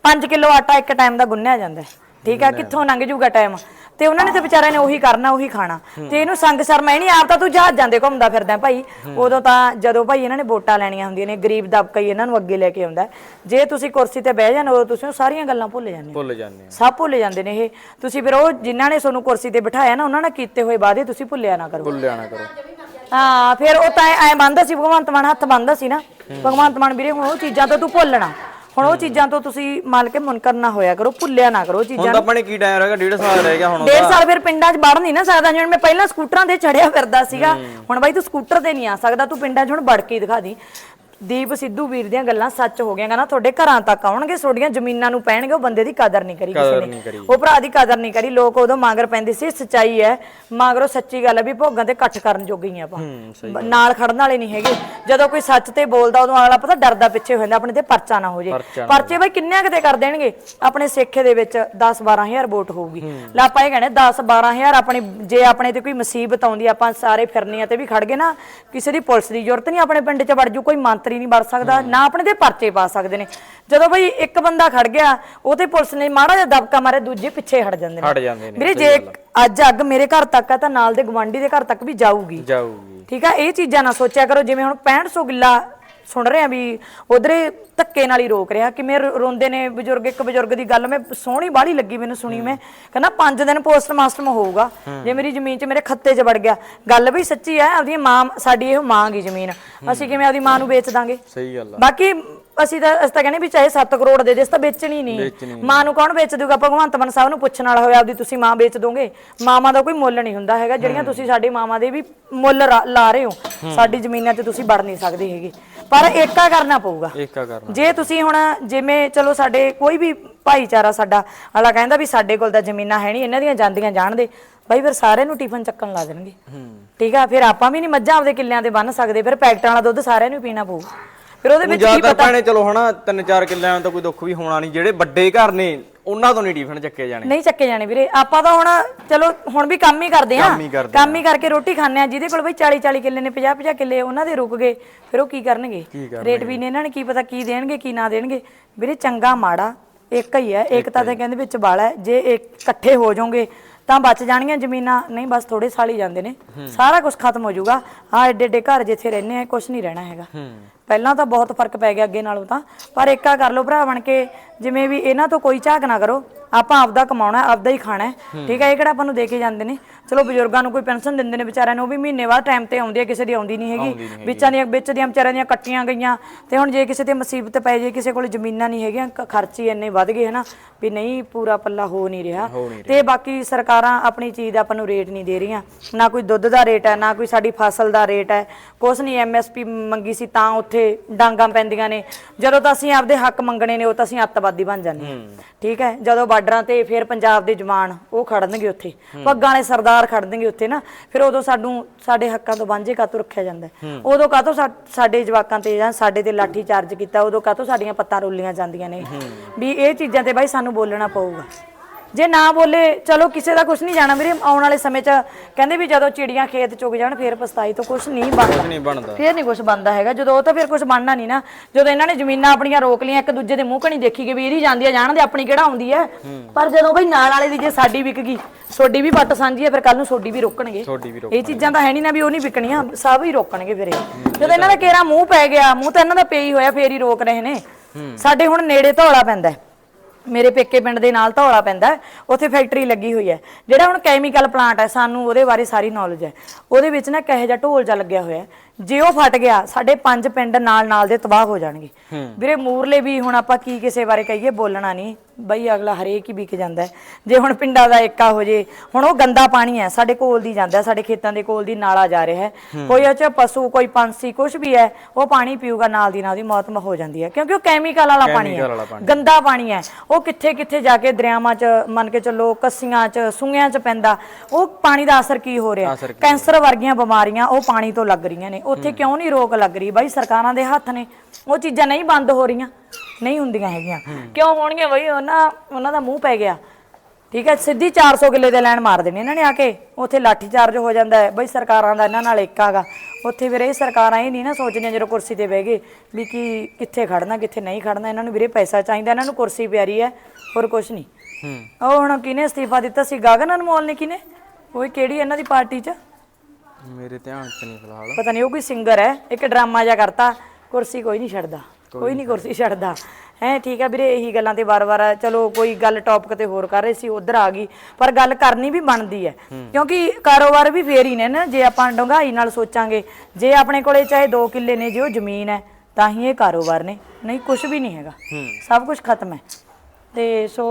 S2: 5 ਕਿਲੋ ਆਟਾ ਇੱਕ ਟਾਈਮ ਦਾ ਗੁੰਨਿਆ ਜਾਂਦਾ ਹੈ। ਠੀਕ ਹੈ ਕਿੱਥੋਂ ਲੰਘ ਜੂਗਾ ਟਾਈਮ ਤੇ ਉਹਨਾਂ ਨੇ ਤੇ ਵਿਚਾਰਿਆਂ ਨੇ ਉਹੀ ਕਰਨਾ ਉਹੀ ਖਾਣਾ। ਤੇ ਇਹਨੂੰ ਸੰਗ ਸ਼ਰਮ ਹੈ ਨਹੀਂ ਆਪ ਤਾਂ ਤੂੰ ਜਹਾਜ਼ ਜਾਂਦੇ ਘੁੰਮਦਾ ਫਿਰਦਾ ਭਾਈ। ਉਦੋਂ ਤਾਂ ਜਦੋਂ ਭਾਈ ਇਹਨਾਂ ਨੇ ਵੋਟਾਂ ਲੈਣੀਆਂ ਹੁੰਦੀਆਂ ਨੇ ਗਰੀਬ ਦਬਕਾ ਹੀ ਇਹਨਾਂ ਨੂੰ ਅੱਗੇ ਲੈ ਕੇ ਆਉਂਦਾ। ਜੇ ਤੁਸੀਂ ਕੁਰਸੀ ਤੇ ਬਹਿ ਜਾਂਦੇ ਹੋ ਤੁਸੀਂ ਉਹ ਸਾਰੀਆਂ ਗੱਲਾਂ ਭੁੱਲ ਜਾਂਦੇ ਹੋ।
S1: ਭੁੱਲ ਜਾਂਦੇ ਆ
S2: ਸਭ ਭੁੱਲ ਜਾਂਦੇ ਨੇ ਇਹ। ਤੁਸੀਂ ਫਿਰ ਉਹ ਜਿਨ੍ਹਾਂ ਨੇ ਤੁਹਾਨੂੰ ਕੁਰਸੀ ਤੇ ਬਿਠਾਇਆ ਨਾ ਉਹਨਾਂ ਨਾਲ ਕੀਤੇ ਹੋਏ ਵਾਅਦੇ ਤੁਸੀਂ ਭੁੱਲਿਆ ਨਾ ਕਰੋ।
S1: ਭੁੱਲਿਆ ਨਾ ਕਰੋ।
S2: ਹਾਂ ਫਿਰ ਉਹ ਤਾਂ ਐ ਬੰਦਾ ਸੀ ਭਗਵੰਤ ਮਾਨ ਹੱਥ ਬੰਦਾ ਸੀ ਨਾ। ਭਗਵੰਤ ਮਾਨ ਵੀਰੇ ਹੁਣ ਉਹ ਚੀਜ਼ਾਂ ਤੋਂ ਤੂੰ ਭੁੱਲਣਾ। ਹੁਣ ਉਹ ਚੀਜ਼ਾਂ ਤੋਂ ਤੁਸੀਂ ਮੰਨ ਕੇ ਮੁਨਕਰ ਨਾ ਹੋਇਆ ਕਰੋ ਭੁੱਲਿਆ ਨਾ ਕਰੋ ਉਹ ਚੀਜ਼ਾਂ
S1: ਹੁਣ ਤਾਂ ਆਪਣੇ ਕੀ ਟਾਈਮ ਰਹਿ ਗਿਆ ਡੇਢ ਸਾਲ ਰਹਿ ਗਿਆ ਹੁਣ
S2: ਡੇਢ ਸਾਲ ਫਿਰ ਪਿੰਡਾਂ 'ਚ ਵੜ ਨਹੀਂ ਨਾ ਸਕਦਾ ਜਿਵੇਂ ਮੈਂ ਪਹਿਲਾਂ ਸਕੂਟਰਾਂ ਤੇ ਚੜਿਆ ਫਿਰਦਾ ਸੀਗਾ। ਹੁਣ ਬਾਈ ਤੂੰ ਸਕੂਟਰ ਤੇ ਨਹੀਂ ਆ ਸਕਦਾ ਤੂੰ ਪਿੰਡਾਂ 'ਚ ਹੁਣ ਵੜ ਕੇ ਹੀ ਦਿਖਾ ਦੀ। ਦੀਪ ਸਿੱਧੂ ਵੀਰ ਦੀਆਂ ਗੱਲਾਂ ਸੱਚ ਹੋ ਗਈਆਂ ਕਹਿੰਦਾ ਤੁਹਾਡੇ ਘਰਾਂ ਤੱਕ ਆਉਣਗੇ ਤੁਹਾਡੀਆਂ ਜ਼ਮੀਨਾਂ ਨੂੰ ਪੈਣਗੇ ਉਹ ਬੰਦੇ ਦੀ ਕਦਰ ਨਹੀਂ ਕਰੀ ਕਿਸੇ ਨੇ।
S1: ਕਰੀ।
S2: ਉਹ ਭਰਾ ਦੀ ਕਦਰ ਨਹੀਂ ਕਰੀ ਲੋਕ ਉਦੋਂ ਮੰਗਰ ਪੈਂਦੇ ਸੀ ਸੱਚਾਈ ਹੈ ਮਗਰੋਂ ਸੱਚੀ ਗੱਲ ਹੈ ਵੀ ਭੋਗਾਂ ਤੇ ਇਕੱਠ ਕਰਨ ਜੋਗੀਆਂ ਆਪਾਂ। ਬ- ਨਾਲ ਖੜਨ ਵਾਲੇ ਨਹੀਂ ਹੈਗੇ। ਜਦੋਂ ਕੋਈ ਸੱਚ ਤੇ ਬੋਲਦਾ ਉਦੋਂ ਅਗਲਾ ਪਤਾ ਡਰਦਾ ਪਿੱਛੇ ਹੋ ਜਾਂਦਾ ਆਪਣੇ ਤੇ ਪਰਚਾ ਨਾ ਹੋ ਜੇ।
S1: ਪਰਚਾ ਨਾ
S2: ਪਰਚੇ ਬਈ ਕਿੰਨੇ ਕਿਤੇ ਕਰ ਦੇਣਗੇ? ਆਪਣੇ ਸਿੱਖੇ ਦੇ ਵਿੱਚ 10 12000 ਵੋਟ ਹੋਊਗੀ। ਲੈ ਆਪਾਂ ਇਹ ਕਹਿੰਦੇ 10 12000 ਆਪਣੀ ਜੇ ਆਪਣੇ ਤੇ ਕੋਈ ਮੁਸੀਬਤ ਆਉਂਦੀ ਆਪਾਂ ਸਾਰੇ ਫਿਰਨੀਆਂ ਤੇ ਵੀ ਖੜ ਗਏ ਨਾ ਕਿਸੇ ਦੀ ਪੁਲਿਸ ਦੀ ਜ਼ਰੂਰਤ ਨਹੀਂ ਆਪਣੇ ਪਿੰਡ 'ਚ ਵੜ ਜੂ ਕੋਈ ਮੰਤਰੀ ਨਹੀਂ ਵੜ ਸਕਦਾ ਨਾ ਆਪਣੇ ਤੇ ਪਰਚੇ ਪਾ ਸਕਦੇ ਨੇ। ਜਦੋਂ ਬਈ ਇੱਕ ਬੰਦਾ ਖੜ ਗਿਆ ਉਹ ਤੇ ਪੁਲਿਸ ਨੇ ਮਾੜਾ ਜਿਹਾ ਦਬਕਾ ਮਾਰੇ ਦੂਜੇ ਪਿੱਛੇ ਹਟ ਜਾਂਦੇ ਨੇ।
S1: ਹਟ ਜਾਂਦੇ ਨੇ
S2: ਵੀਰੇ ਜੇ ਅੱਜ ਅੱਗ ਮੇਰੇ ਘਰ ਤੱਕ ਆ ਤਾਂ ਨਾਲ ਦੇ ਗਵਾਂਢੀ ਦੇ ਘਰ ਤੱਕ ਵੀ ਜਾਊਗੀ।
S1: ਜਾਊਗੀ।
S2: ਠੀਕ ਆ ਇਹ ਚੀਜ਼ਾਂ ਨਾ ਸੋਚਿਆ ਕਰੋ ਜਿਵੇਂ ਹੁਣ 6500 ਗਿੱਲਾ ਸੁਣ ਰਹੇ ਆ ਵੀ ਉਧਰੇ ਧੱਕੇ ਨਾਲ ਹੀ ਰੋਕ ਰਿਹਾ ਕਿਵੇਂ ਰੋ- ਰੋਂਦੇ ਨੇ ਬਜ਼ੁਰਗ ਇੱਕ ਬਜ਼ੁਰਗ ਦੀ ਗੱਲ ਮੈਂ ਸੋਹਣੀ ਬਾਹਲੀ ਲੱਗੀ ਮੈਨੂੰ ਸੁਣੀ ਮੈਂ। ਕਹਿੰਦਾ 5 ਦਿਨ ਪੋਸਟ ਮਾਸਟਰ ਹੋਊਗਾ ਜੇ ਮੇਰੀ ਜ਼ਮੀਨ 'ਚ ਮੇਰੇ ਖੱਤੇ 'ਚ ਵੜ ਗਿਆ। ਗੱਲ ਵੀ ਸੱਚੀ ਹੈ ਆਪਦੀ ਮਾਂ ਸਾਡੀ ਇਹ ਮਾਂ ਗੀ ਜ਼ਮੀਨ। ਅਸੀਂ ਕਿਵੇਂ ਆਪਦੀ ਮਾਂ ਨੂੰ ਵੇਚ ਦਾਂਗੇ?
S1: ਸਹੀ ਗੱਲ ਆ।
S2: ਬਾਕੀ ਅਸੀਂ ਤਾਂ ਅਸੀਂ ਤਾਂ ਕਹਿੰਦੇ ਵੀ ਚਾਹੇ 7 ਕਰੋੜ ਦੇ ਦੇ ਅਸੀਂ ਤਾਂ ਵੇਚਣੀ ਨਹੀਂ। ਮਾਂ ਨੂੰ ਕੌਣ ਵੇਚ ਦੂਗਾ ਭਗਵੰਤ ਮਾਨ ਸਾਹਿਬ ਨੂੰ ਪੁੱਛਣ ਵਾਲਾ ਹੋਇਆ ਆਪਦੀ ਤੁਸੀਂ ਮਾਂ ਵੇਚ ਦੋਗੇ। ਮਾਵਾਂ ਦਾ ਕੋਈ ਮੁੱਲ ਨਹੀਂ ਹੁੰਦਾ ਹੈਗਾ ਜਿਹੜੀਆਂ ਤੁਸੀਂ ਸਾਡੀ ਮਾਵਾਂ ਦੇ ਵੀ ਮੁੱਲ ਰਾ- ਲਾ ਰਹੇ ਹੋ। ਸਾਡੀ ਜ਼ਮੀਨਾਂ 'ਚ ਤੁਸੀਂ ਵੜ ਨਹੀਂ ਸਕਦੇ ਹੈਗੇ। ਪਰ ਏਕਾ ਕਰਨਾ ਪਊਗਾ।
S1: ਏਕਾ ਕਰਨਾ
S2: ਜੇ ਤੁਸੀਂ ਹੁਣ ਜਿਵੇਂ ਚਲੋ ਸਾਡੇ ਕੋਈ ਵੀ ਭਾਈਚਾਰਾ ਸਾਡਾ ਅਲਾ ਕਹਿੰਦਾ ਵੀ ਸਾਡੇ ਕੋਲ ਤਾਂ ਜ਼ਮੀਨਾਂ ਹੈ ਨਹੀਂ ਇਹਨਾਂ ਦੀਆਂ ਜਾਂਦੀਆਂ ਜਾਣਦੇ। ਬਾਈ ਫਿਰ ਸਾਰਿਆਂ ਨੂੰ ਟਿਫਨ ਚੱਕਣ ਲਾ ਦੇਣਗੇ। ਠੀਕ ਆ ਫਿਰ ਆਪਾਂ ਵੀ ਨਹੀਂ ਮੱਝਾਂ ਆਪਦੇ ਕਿੱਲਿਆਂ ਤੇ ਬੰਨ ਸਕਦੇ ਫਿਰ ਪੈਕਟਾਂ ਵਾਲਾ ਦੁੱਧ ਸਾਰਿਆਂ ਨੂੰ ਹੀ ਪੀਣਾ ਪਊ। ਫਿਰ ਉਹਦੇ ਵਿੱਚ ਕੀ ਪਤਾ?
S1: ਭੈਣੇ ਚਲੋ ਹਨਾ ਤਿੰਨ ਚਾਰ ਕਿੱਲਿਆਂ ਤਾਂ ਕੋਈ ਦੁੱਖ ਵੀ ਹੋਣਾ ਨਹੀਂ। ਜਿਹੜੇ ਵੱਡੇ ਘਰ ਨੇ ਉਹਨਾਂ ਤੋਂ ਨਹੀਂ ਟਿਫਨ ਚੱਕੇ ਜਾਣੇ।
S2: ਨਹੀਂ ਚੱਕੇ ਜਾਣੇ ਵੀਰੇ। ਆਪਾਂ ਤਾਂ ਹੁਣ ਚਲੋ ਹੁਣ ਵੀ ਕੰਮ ਹੀ ਕਰਦੇ ਆ
S1: ਕੰਮ ਹੀ
S2: ਕਰਕੇ ਰੋਟੀ ਖਾਂਦੇ ਆ ਜਿਹਦੇ ਕੋਲ ਬਈ 40 40 ਕਿੱਲੇ ਨੇ 50 50 ਕਿੱਲੇ ਉਹਨਾਂ ਦੇ ਰੁਕ ਗਏ। ਫਿਰ ਉਹ ਕੀ ਕਰਨਗੇ? ਰੇਟ ਵੀ ਨੇ ਇਹਨਾਂ ਨੇ ਕੀ ਪਤਾ ਕੀ ਦੇਣਗੇ ਕੀ ਨਾ ਦੇਣਗੇ। ਵੀਰੇ ਚੰਗਾ ਮਾੜਾ। ਇੱਕ ਹੀ ਹੈ। ਏਕਤਾ ਤਾਂ ਕਹਿੰਦੇ ਵਿੱਚ ਬਾਲਾ ਜੇ ਇੱਕ ਇਕੱਠੇ ਹੋ ਜਾਓਗੇ ਤਾਂ ਬਚ ਜਾਣਗੀਆਂ ਜ਼ਮੀਨਾਂ ਨਹੀਂ ਬਸ ਥੋੜੇ ਸਾਲ ਹੀ ਜਾਂਦੇ ਨੇ। ਸਾਰਾ ਕੁਝ ਖਤਮ ਹੋ ਜਾਊਗਾ। ਆ ਐਡੇ ਐਡੇ ਘਰ ਜਿੱਥੇ ਰਹਿੰਦੇ ਆ ਕੁਝ ਨਹੀਂ ਰਹਿਣਾ ਹੈਗਾ। ਪਹਿਲਾਂ ਤਾਂ ਬਹੁਤ ਫ਼ਰਕ ਪੈ ਗਿਆ ਅੱਗੇ ਨਾਲੋਂ ਤਾਂ। ਪਰ ਏਕਾ ਕਰ ਲਓ ਭਰਾ ਬਣ ਕੇ ਜਿਵੇਂ ਵੀ ਇਹਨਾਂ ਤੋਂ ਕੋਈ ਝਾਕ ਨਾ ਕਰੋ। ਆਪਾਂ ਆਪਦਾ ਕਮਾਉਣਾ ਆਪਦਾ ਹੀ ਖਾਣਾ ਹੈ। ਠੀਕ ਹੈ ਇਹ ਕਿਹੜਾ ਆਪਾਂ ਨੂੰ ਦੇ ਕੇ ਜਾਂਦੇ ਨੇ? ਚਲੋ ਬਜ਼ੁਰਗਾਂ ਨੂੰ ਕੋਈ ਪੈਨਸ਼ਨ ਦਿੰਦੇ ਨੇ ਵਿਚਾਰਿਆਂ ਨੂੰ ਉਹ ਵੀ ਮਹੀਨੇ ਬਾਅਦ ਟਾਈਮ ਤੇ ਆਉਂਦੀ ਹੈ ਕਿਸੇ ਦੀ ਆਉਂਦੀ ਨਹੀਂ ਹੈਗੀ। ਵਿੱਚਾਂ ਦੀਆਂ ਵਿੱਚ ਦੀਆਂ ਵਿਚਾਰਿਆਂ ਦੀਆਂ ਕੱਟੀਆਂ ਗਈਆਂ। ਤੇ ਹੁਣ ਜੇ ਕਿਸੇ ਤੇ ਮੁਸੀਬਤ ਪੈ ਜੇ ਕਿਸੇ ਕੋਲ ਜ਼ਮੀਨਾਂ ਨਹੀਂ ਹੈਗੀਆਂ ਕ- ਖਰਚ ਹੀ ਇੰਨੇ ਵੱਧ ਗਏ ਹਨਾ ਵੀ ਨਹੀਂ ਪੂਰਾ ਪੱਲਾ ਹੋ ਨਹੀਂ ਰਿਹਾ। ਤੇ ਬਾਕੀ ਸਰਕਾਰਾਂ ਆਪਣੀ ਚੀਜ਼ ਦਾ ਆਪਾਂ ਨੂੰ ਰੇਟ ਨਹੀਂ ਦੇ ਰਹੀਆਂ। ਨਾ ਕੋਈ ਦੁੱਧ ਦਾ ਰੇਟ ਹੈ ਨਾ ਕੋਈ ਸਾਡੀ ਫਸਲ ਦਾ ਰੇਟ ਹੈ। ਕੁਛ ਨਹੀਂ ਐਮਐਸਪੀ ਮੰਗੀ ਸੀ ਤਾਂ ਉੱਥੇ ਡਾਂਗਾਂ ਪੈਂਦੀਆਂ ਨੇ। ਜਦੋਂ ਤਾਂ ਅਸੀਂ ਆਪਦੇ ਹੱਕ ਮੰਗਣੇ ਨੇ ਉਹ ਤਾਂ ਅਸੀਂ ਅੱਤਵਾਦੀ ਬਣ ਜਾਂਦੇ ਹਾਂ। ਠੀਕ ਹੈ ਜਦੋਂ ਬਾਰਡਰਾਂ ਤੇ ਫਿਰ ਪੰਜਾਬ ਦੇ ਜਵਾਨ ਉਹ ਖੜਨਗੇ ਉੱਥੇ। ਪੱਗਾਂ ਵਾਲੇ ਸਰਦਾਰ ਖੜਨਗੇ ਉੱਥੇ ਨਾ ਫਿਰ ਉਦੋਂ ਸਾਨੂੰ ਸਾਡੇ ਹੱਕਾਂ ਤੋਂ ਵਾਂਝੇ ਕਾਤੋਂ ਰੱਖਿਆ ਜਾਂਦਾ। ਉਦੋਂ ਕਾਤੋਂ ਸਾਡੇ ਜਵਾਕਾਂ ਤੇ ਜਾਂ ਸਾਡੇ ਤੇ ਲਾਠੀ ਚਾਰਜ ਕੀਤਾ ਉਦੋਂ ਕਾਤੋਂ ਸਾਡੀਆਂ ਪੱਤਾਂ ਰੋਲੀਆਂ ਜਾਂਦੀਆਂ ਨੇ? ਵੀ ਇਹ ਚੀਜ਼ਾਂ ਤੇ ਬਾਈ ਸਾਨੂੰ ਬੋਲਣਾ ਪਊਗਾ। ਜੇ ਨਾ ਬੋਲੇ ਚਲੋ ਕਿਸੇ ਦਾ ਕੁਝ ਨਹੀਂ ਜਾਣਾ ਵੀਰੇ ਆਉਣ ਵਾਲੇ ਸਮੇਂ 'ਚ ਕਹਿੰਦੇ ਵੀ ਜਦੋਂ ਚਿੜੀਆਂ ਖੇਤ ਚੁਗ ਜਾਣ ਫਿਰ ਪਛਤਾਈ ਤੋਂ ਕੁਝ ਨਹੀਂ ਬਣਦਾ।
S1: ਨਹੀਂ ਬਣਦਾ।
S2: ਫੇਰ ਨਹੀਂ ਕੁਝ ਬਣਦਾ ਹੈਗਾ। ਜਦੋਂ ਉਹ ਤਾਂ ਫਿਰ ਕੁਝ ਬਣਨਾ ਨਹੀਂ ਨਾ। ਜਦੋਂ ਇਹਨਾਂ ਨੇ ਜ਼ਮੀਨਾਂ ਆਪਣੀਆਂ ਰੋਕ ਲਈਆਂ ਇੱਕ ਦੂਜੇ ਦੇ ਮੂੰਹ ਕਣੀ ਦੇਖੀ ਕਿ ਵੀ ਇਹਦੀ ਜਾਂਦੀ ਆ ਜਾਣ ਦੇ ਆਪਣੀ ਕਿਹੜਾ ਆਉਂਦੀ ਹੈ। ਪਰ ਜਦੋਂ ਬਈ ਨਾਲ ਵਾਲੇ ਦੀ ਜੇ ਸਾਡੀ ਵਿਕ ਗਈ ਸੋਡੀ ਵੀ ਪੱਟ ਸਾਂਝੀ ਹੈ ਫਿਰ ਕੱਲ ਨੂੰ ਸੋਡੀ ਵੀ ਰੋਕਣਗੇ।
S1: ਤੁਹਾਡੀ ਵੀ ਰੋ
S2: ਇਹ ਚੀਜ਼ਾਂ ਤਾਂ ਹੈ ਨਹੀਂ ਨਾ ਵੀ ਉਹ ਨਹੀਂ ਵਿਕਣੀਆਂ ਸਭ ਹੀ ਰੋਕਣਗੇ ਫਿਰ ਇਹ। ਜਦੋਂ ਇਹਨਾਂ ਦਾ ਕੇਰਾ ਮੂੰਹ ਪੈ ਗਿਆ ਮੂੰਹ ਤਾਂ ਇਹਨਾਂ ਦਾ ਪਈ ਹੋਇਆ ਫੇਰ ਹੀ ਰੋਕ ਰਹੇ ਨੇ। ਸਾਡੇ ਹੁਣ ਨੇੜੇ ਧੌਲਾ ਪੈਂਦਾ ਹੈ। ਮੇਰੇ ਪੇਕੇ ਪਿੰਡ ਦੇ ਨਾਲ ਧੌਲਾ ਪੈਂਦਾ ਹੈ, ਉੱਥੇ ਫੈਕਟਰੀ ਲੱਗੀ ਹੋਈ ਹੈ। ਜਿਹੜਾ ਹੁਣ ਕੈਮੀਕਲ ਪਲਾਂਟ ਹੈ ਸਾਨੂੰ ਉਹਦੇ ਬਾਰੇ ਸਾਰੀ ਨੌਲੇਜ ਹੈ। ਉਹਦੇ ਵਿੱਚ ਨਾ ਕਹੇ ਜਿਹਾ ਢੋਲ ਜਿਹਾ ਲੱਗਿਆ ਹੋਇਆ ਹੈ। ਜੇ ਉਹ ਫਟ ਗਿਆ ਸਾਡੇ ਪੰਜ ਪਿੰਡ ਨਾਲ ਨਾਲ ਦੇ ਤਬਾਹ ਹੋ ਜਾਣਗੇ। ਵੀਰੇ ਮੂਰਲੇ ਵੀ ਹੁਣ ਆਪਾਂ ਕੀ ਕਿਸੇ ਬਾਰੇ ਕਹੀਏ ਬੋਲਣਾ ਨਹੀਂ। ਬਈ ਅਗਲਾ ਹਰੇਕ ਹੀ ਵਿਕ ਜਾਂਦਾ ਹੈ। ਜੇ ਹੁਣ ਪਿੰਡਾਂ ਦਾ ਏਕਾ ਹੋ ਜੇ ਹੁਣ ਉਹ ਗੰਦਾ ਪਾਣੀ ਹੈ ਸਾਡੇ ਕੋਲ ਦੀ ਜਾਂਦਾ ਹੈ, ਸਾਡੇ ਖੇਤਾਂ ਦੇ ਕੋਲ ਦੀ ਨਾਲਾ ਜਾ ਰਿਹਾ ਹੈ। ਕੋਈ ਉਹ 'ਚ ਪਸ਼ੂ ਕੋਈ ਪੰਛੀ ਕੁਝ ਵੀ ਹੈ ਉਹ ਪਾਣੀ ਪੀਊਗਾ ਨਾਲ ਦੀ ਨਾਲ ਦੀ ਮੌਤ ਮ ਹੋ ਜਾਂਦੀ ਹੈ। ਕਿਉਂਕਿ ਉਹ ਕੈਮੀਕਲ ਵਾਲਾ ਪਾਣੀ
S1: Chemical ਵਾਲਾ
S2: ਹੈ
S1: ਪਾਣੀ।
S2: ਗੰਦਾ ਪਾਣੀ ਹੈ। ਉਹ ਕਿੱਥੇ ਕਿੱਥੇ ਜਾ ਕੇ ਦਰਿਆਵਾਂ 'ਚ ਮੰਨ ਕੇ ਚੱਲੋ ਕੱਸੀਆਂ 'ਚ ਸੂਇਆਂ 'ਚ ਪੈਂਦਾ ਉਹ ਪਾਣੀ ਦਾ ਅਸਰ ਕੀ ਹੋ ਰਿਹਾ?
S1: ਅਸਰ ਕੀ
S2: ਕੈਂਸਰ ਵਰਗੀਆਂ ਬਿਮਾਰੀਆਂ ਉਹ ਪਾਣੀ ਤੋਂ ਲੱਗ ਰਹੀਆਂ ਨੇ। ਉੱਥੇ ਕਿਉਂ ਨਹੀਂ ਰੋਕ ਲੱਗ ਰਹੀ? ਬਾਈ ਸਰਕਾਰਾਂ ਦੇ ਹੱਥ ਨੇ ਉਹ ਚੀਜ਼ਾਂ ਨਹੀਂ ਬੰਦ ਹੋ ਰਹੀਆਂ। ਨਹੀਂ ਹੁੰਦੀਆਂ ਹੈਗੀਆਂ। ਕਿਉਂ ਹੋਣਗੀਆਂ? ਬਈ ਉਹਨਾਂ ਉਹਨਾਂ ਦਾ ਮੂੰਹ ਪੈ ਗਿਆ। ਠੀਕ ਹੈ ਸਿੱਧੀ 400 ਕਿੱਲੇ ਦੇ ਲੈਣ ਮਾਰ ਦੇਣੀ ਇਹਨਾਂ ਨੇ ਆ ਕੇ। ਉੱਥੇ ਲਾਠੀ ਚਾਰਜ ਹੋ ਜਾਂਦਾ ਹੈ। ਬਈ ਸਰਕਾਰਾਂ ਦਾ ਇਹਨਾਂ ਨਾਲ ਇੱਕ ਹੈਗਾ ਉੱਥੇ ਵੀਰੇ ਸਰਕਾਰਾਂ ਇਹ ਨਹੀਂ ਨਾ ਸੋਚਦੀਆਂ ਜਦੋਂ ਕੁਰਸੀ ਤੇ ਬਹਿ ਗਏ ਵੀ ਕੀ ਕਿੱਥੇ ਖੜਨਾ ਕਿੱਥੇ ਨਹੀਂ ਖੜਨਾ। ਇਹਨਾਂ ਨੂੰ ਵੀਰੇ ਪੈਸਾ ਚਾਹੀਦਾ ਇਹਨਾਂ ਨੂੰ ਕੁਰਸੀ ਪਿਆਰੀ ਹੈ ਹੋਰ ਕੁਝ ਨਹੀਂ।
S1: ਹੂੰ।
S2: ਉਹ ਹੁਣ ਕਿਹਨੇ ਅਸਤੀਫਾ ਦਿੱਤਾ ਸੀ? ਗਗਨ ਅਨਮੋਲ ਨੇ ਕਿਹਨੇ? ਉਹ ਕਿਹੜੀ ਇਹਨਾਂ ਦੀ ਪਾਰਟੀ 'ਚ?
S1: ਮੇਰੇ ਧਿਆਨ ਚ ਨਹੀਂ ਫਿਲਹਾਲ।
S2: ਪਤਾ ਨਹੀਂ ਉਹ ਕੋਈ ਸਿੰਗਰ ਹੈ। ਇੱਕ ਡਰਾਮਾ ਜਿਹਾ ਕਰਤਾ। ਕੁਰਸੀ ਕੋਈ ਨਹੀਂ ਛੱਡਦਾ। ਕੋਈ ਨਹੀਂ ਕੁਰਸੀ ਛੱਡਦਾ। ਹੈ ਠੀਕ ਹੈ ਵੀਰੇ ਇਹੀ ਗੱਲਾਂ ਤੇ ਵਾਰ-ਵਾਰ ਚਲੋ ਕੋਈ ਗੱਲ ਟੌਪਿਕ ਤੇ ਹੋਰ ਕਰ ਰਹੇ ਸੀ ਉਧਰ ਆ ਗਈ। ਪਰ ਗੱਲ ਕਰਨੀ ਵੀ ਬਣਦੀ ਹੈ। ਕਿਉਂਕਿ ਕਾਰੋਬਾਰ ਵੀ ਫੇਰ ਹੀ ਨੇ ਨਾ ਜੇ ਆਪਾਂ ਡੂੰਘਾਈ ਨਾਲ ਸੋਚਾਂਗੇ। ਜੇ ਆਪਣੇ ਕੋਲੇ ਚਾਹੇ 2 ਕਿੱਲੇ ਨੇ ਜੇ ਉਹ ਜ਼ਮੀਨ ਹੈ ਤਾਂ ਹੀ ਇਹ ਕਾਰੋਬਾਰ ਨੇ। ਨਹੀਂ ਕੁਝ ਵੀ ਨਹੀਂ ਹੈਗਾ। ਸਭ ਕੁਝ ਖਤਮ ਹੈ। ਤੇ ਸੋ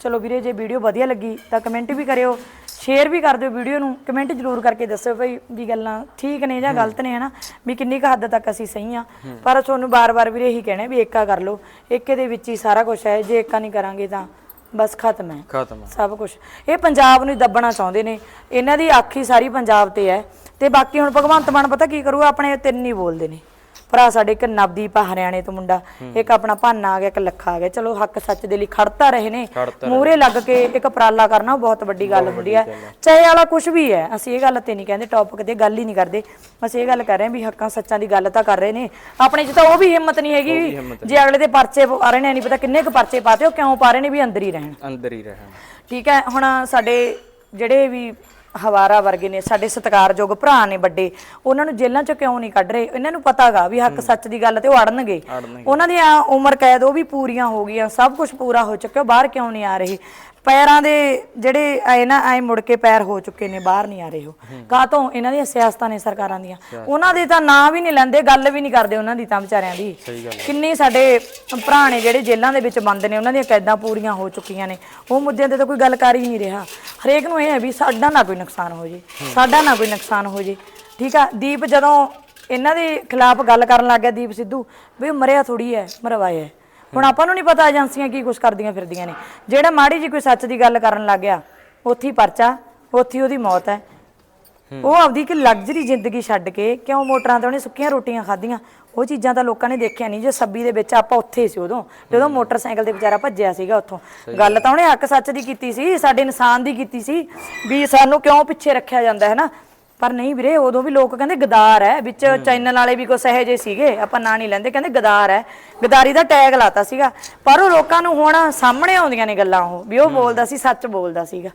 S2: ਚਲੋ ਵੀਰੇ ਜੇ ਵੀਡੀਓ ਵਧੀਆ ਲੱਗੀ ਤਾਂ ਕਮੈਂਟ ਵੀ ਕਰਿਓ। ਸ਼ੇਅਰ ਵੀ ਕਰ ਦਿਓ ਵੀਡੀਓ ਨੂੰ ਕਮੈਂਟ ਜ਼ਰੂਰ ਕਰਕੇ ਦੱਸਿਓ ਭਈ ਵੀ ਗੱਲਾਂ ਠੀਕ ਨੇ ਜਾਂ ਗਲਤ ਨੇ ਹਨਾ? ਵੀ ਕਿੰਨੀ ਕੁ ਹੱਦ ਤੱਕ ਅਸੀਂ ਸਹੀ ਆ। ਪਰ ਤੁਹਾਨੂੰ ਬਾਰ-ਬਾਰ ਵੀਰੇ ਇਹੀ ਕਹਿਣਾ ਵੀ ਏਕਾ ਕਰ ਲਓ। ਏਕੇ ਦੇ ਵਿੱਚ ਹੀ ਸਾਰਾ ਕੁਝ ਹੈ ਜੇ ਏਕਾ ਨਹੀਂ ਕਰਾਂਗੇ ਤਾਂ ਬਸ ਖਤਮ ਹੈ।
S1: ਖਤਮ
S2: ਸਭ ਕੁਝ ਇਹ ਪੰਜਾਬ ਨੂੰ ਹੀ ਦੱਬਣਾ ਚਾਹੁੰਦੇ ਨੇ। ਇਹਨਾਂ ਦੀ ਹੀ ਸਾਰੀ ਪੰਜਾਬ ਤੇ ਹੈ। ਤੇ ਬਾਕੀ ਹੁਣ ਭਗਵੰਤ ਮਾਨ ਪਤਾ ਕੀ ਕਰੂਗਾ? ਆਪਣੇ ਤਿੰਨ ਹੀ ਬੋਲਦੇ ਨੇ। ਭਰਾ ਸਾਡੇ ਇੱਕ ਨਵਦੀਪ ਆ ਹਰਿਆਣੇ ਤੋਂ ਮੁੰਡਾ। ਇੱਕ ਆਪਣਾ ਭਾਨਾ ਆ ਗਿਆ ਇੱਕ ਲੱਖਾ ਆ ਗਿਆ। ਚਲੋ ਹੱਕ ਸੱਚ ਦੇ ਲਈ ਖੜਤਾ ਰਹੇ ਨੇ। ਮੂਰੇ ਲੱਗ ਕੇ ਇੱਕ ਉਪਰਾਲਾ ਕਰਨਾ ਬਹੁਤ ਵੱਡੀ ਗੱਲ ਹੁੰਦੀ ਹੈ ਚਾਹੇ ਵਾਲਾ ਕੁਝ ਵੀ ਹੈ ਅਸੀਂ ਇਹ ਗੱਲ ਤੇ ਨਹੀਂ ਕਹਿੰਦੇ ਟੌਪਿਕ ਤੇ ਗੱਲ ਹੀ ਨਹੀਂ ਕਰਦੇ। ਅਸੀਂ ਇਹ ਗੱਲ ਕਰ ਰਹੇ ਹਾਂ ਵੀ ਹੱਕਾਂ ਸੱਚਾਂ ਦੀ ਗੱਲ ਤਾਂ ਕਰ ਰਹੇ ਨੇ। ਆਪਣੇ 'ਚ ਤਾਂ ਉਹ ਵੀ ਹਿੰਮਤ ਨਹੀਂ ਹੈਗੀ ਜੇ ਅਗਲੇ ਦੇ ਪਰਚੇ ਪਾ ਰਹੇ ਨੇ ਨਹੀਂ ਪਤਾ ਕਿੰਨੇ ਕੁ ਪਰਚੇ ਪਾਤੇ ਉਹ ਕਿਉਂ ਪਾ ਰਹੇ ਨੇ ਵੀ ਅੰਦਰ ਹੀ ਰਹਿਣ।
S1: ਅੰਦਰ ਹੀ ਰਹਿਣ।
S2: ਠੀਕ ਹੈ ਹੁਣ ਸਾਡੇ ਜਿਹੜੇ ਵੀ ਹਵਾਰਾ ਵਰਗੇ ਨੇ ਸਾਡੇ ਸਤਿਕਾਰਯੋਗ ਭਰਾ ਨੇ ਵੱਡੇ ਉਹਨਾਂ ਨੂੰ ਜੇਲ੍ਹਾਂ ਚੋਂ ਕਿਉਂ ਨਹੀਂ ਕੱਢ ਰਹੇ? ਇਹਨਾਂ ਨੂੰ ਪਤਾਗਾ ਵੀ ਹੱਕ ਸੱਚ ਦੀ ਗੱਲ ਤੇ ਉਹ ਅੜਨਗੇ। ਉਹਨਾਂ ਦੀਆਂ ਉਮਰ ਕੈਦ ਉਹ ਵੀ ਪੂਰੀਆਂ ਹੋ ਗਈਆਂ ਸਭ ਕੁਝ ਪੂਰਾ ਹੋ ਚੁੱਕਿਆ ਬਾਹਰ ਕਿਉਂ ਨਹੀਂ ਆ ਰਹੇ? ਪੈਰਾਂ ਦੇ ਜਿਹੜੇ ਐ ਨਾ ਐ ਮੁੜ ਕੇ ਪੈਰ ਹੋ ਚੁੱਕੇ ਨੇ ਬਾਹਰ ਨਹੀਂ ਆ ਰਹੇ ਉਹ। ਕਾਹਤੋਂ ਇਹਨਾਂ ਦੀਆਂ ਸਿਆਸਤਾਂ ਨੇ ਸਰਕਾਰਾਂ ਦੀਆਂ। ਉਹਨਾਂ ਦੇ ਤਾਂ ਨਾਂ ਵੀ ਨਹੀਂ ਲੈਂਦੇ ਗੱਲ ਵੀ ਨਹੀਂ ਕਰਦੇ ਉਹਨਾਂ ਦੀ ਤਾਂ ਵਿਚਾਰਿਆਂ ਦੀ। ਕਿੰਨੇ ਸਾਡੇ ਭਰਾ ਨੇ ਜਿਹੜੇ ਜੇਲ੍ਹਾਂ ਦੇ ਵਿੱਚ ਬੰਦ ਨੇ ਉਹਨਾਂ ਦੀਆਂ ਕੈਦਾਂ ਪੂਰੀਆਂ ਹੋ ਚੁੱਕੀਆਂ ਨੇ। ਉਹ ਮੁੱਦਿਆਂ ਤੇ ਤਾਂ ਕੋਈ ਗੱਲ ਕਰ ਹੀ ਨਹੀਂ ਰਿਹਾ। ਹਰੇਕ ਨੂੰ ਇਹ ਹੈ ਵੀ ਸਾਡਾ ਨਾ ਕੋਈ ਨੁਕਸਾਨ ਹੋ ਜੇ ਸਾਡਾ ਨਾ ਕੋਈ ਨੁਕਸਾਨ ਹੋ ਜੇ। ਠੀਕ ਆ ਦੀਪ ਜਦੋਂ ਇਹਨਾਂ ਦੇ ਖਿਲਾਫ ਗੱਲ ਕਰਨ ਲੱਗ ਗਿਆ ਦੀਪ ਸਿੱਧੂ ਵੀ ਮਰਿਆ ਥੋੜੀ ਹੈ ਮਰਵਾਇਆ। ਹੁਣ ਆਪਾਂ ਨੂੰ ਨਹੀਂ ਪਤਾ ਏਜੰਸੀਆਂ ਕੀ ਕੁਝ ਕਰਦੀਆਂ ਫਿਰਦੀਆਂ ਨੇ। ਜਿਹੜਾ ਮਾੜੀ ਜੀ ਕੋਈ ਸੱਚ ਦੀ ਗੱਲ ਕਰਨ ਲੱਗ ਗਿਆ ਉੱਥੇ ਹੀ ਪਰਚਾ ਉੱਥੇ ਹੀ ਉਹਦੀ ਮੌਤ ਹੈ। ਉਹ ਆਪਦੀ ਕਿ ਲਗਜ਼ਰੀ ਜ਼ਿੰਦਗੀ ਛੱਡ ਕੇ ਕਿਉਂ ਮੋਟਰਾਂ ਤੇ ਉਹਨੇ ਸੁੱਕੀਆਂ ਰੋਟੀਆਂ ਖਾਧੀਆਂ? ਉਹ ਚੀਜ਼ਾਂ ਤਾਂ ਲੋਕਾਂ ਨੇ ਦੇਖਿਆ ਨਹੀਂ। ਜੇ ਸੱਬੀ ਦੇ ਵਿੱਚ ਆਪਾਂ ਉੱਥੇ ਸੀ ਉਦੋਂ ਜਦੋਂ ਮੋਟਰਸਾਈਕਲ ਤੇ ਵਿਚਾਰਾ ਭੱਜਿਆ ਸੀਗਾ ਉੱਥੋਂ। ਗੱਲ ਤਾਂ ਉਹਨੇ ਹੱਕ ਸੱਚ ਦੀ ਕੀਤੀ ਸੀ ਸਾਡੇ ਇਨਸਾਨ ਦੀ ਕੀਤੀ ਸੀ ਵੀ ਸਾਨੂੰ ਕਿਉਂ ਪਿੱਛੇ ਰੱਖਿਆ ਜਾਂਦਾ ਹੈ ਨਾ? ਪਰ ਨਹੀਂ ਵੀਰੇ ਉਦੋਂ ਵੀ ਲੋਕ ਕਹਿੰਦੇ ਗਦਾਰ ਹੈ ਵਿੱਚ ਚੈਨਲ ਵਾਲੇ ਵੀ ਕੁਛ ਇਹੋ ਜਿਹੇ ਸੀਗੇ ਆਪਾਂ ਨਾਂ ਨਹੀਂ ਲੈਂਦੇ ਕਹਿੰਦੇ ਗਦਾਰ ਹੈ। ਗਦਾਰੀ ਦਾ ਟੈਗ ਲਾਤਾ ਸੀਗਾ। ਪਰ ਉਹ ਲੋਕਾਂ ਨੂੰ ਹੁਣ ਸਾਹਮਣੇ ਆਉਂਦੀਆਂ ਨੇ ਗੱਲਾਂ ਉਹ ਵੀ ਉਹ ਬੋਲਦਾ ਸੀ ਸੱਚ ਬੋਲਦਾ ਸੀਗਾ।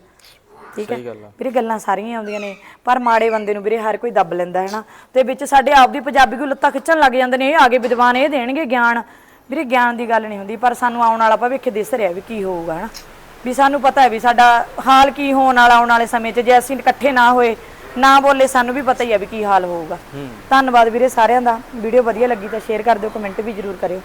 S2: ਠੀਕ ਹੈ। ਵੀਰੇ ਗੱਲਾਂ ਸਾਰੀਆਂ ਆਉਂਦੀਆਂ ਨੇ ਪਰ ਮਾੜੇ ਬੰਦੇ ਨੂੰ ਵੀਰੇ ਹਰ ਕੋਈ ਦੱਬ ਲੈਂਦਾ ਹੈ ਨਾ ਤੇ ਵਿੱਚ ਸਾਡੇ ਆਪ ਦੀ ਪੰਜਾਬੀ ਕੋਈ ਲੱਤਾਂ ਖਿੱਚਣ ਲੱਗ ਜਾਂਦੇ ਨੇ ਇਹ ਆਗੇ ਵਿਦਵਾਨ ਇਹ ਦੇਣਗੇ ਗਿਆਨ। ਵੀਰੇ ਗਿਆਨ ਦੀ ਗੱਲ ਨਹੀਂ ਹੁੰਦੀ ਪਰ ਸਾਨੂੰ ਆਉਣ ਵਾਲਾ ਭਵਿੱਖ ਦਿਸ ਰਿਹਾ ਵੀ ਕੀ ਹੋਊਗਾ ਹਨਾ। ਵੀ ਸਾਨੂੰ ਪਤਾ ਹੈ ਵੀ ਸਾਡਾ ਹਾਲ ਕੀ ਹੋਣ ਵਾਲਾ ਆਉਣ ਵਾਲੇ ਸਮੇਂ 'ਚ ਜੇ ਅਸੀਂ ਇਕੱਠੇ ਨਾ ਹੋਏ ਨਾ ਬੋਲੇ ਸਾਨੂੰ ਵੀ ਪਤਾ ਹੀ ਹੈ ਵੀ ਕੀ ਹਾਲ ਹੋਊਗਾ। ਧੰਨਵਾਦ ਵੀਰੇ ਸਾਰਿਆਂ ਦਾ। ਵੀਡੀਓ ਵਧੀਆ ਲੱਗੀ ਤਾਂ ਸ਼ੇਅਰ ਕਰ ਦਿਓ ਕਮੈਂਟ ਵੀ ਜ਼ਰੂਰ ਕਰਿਓ।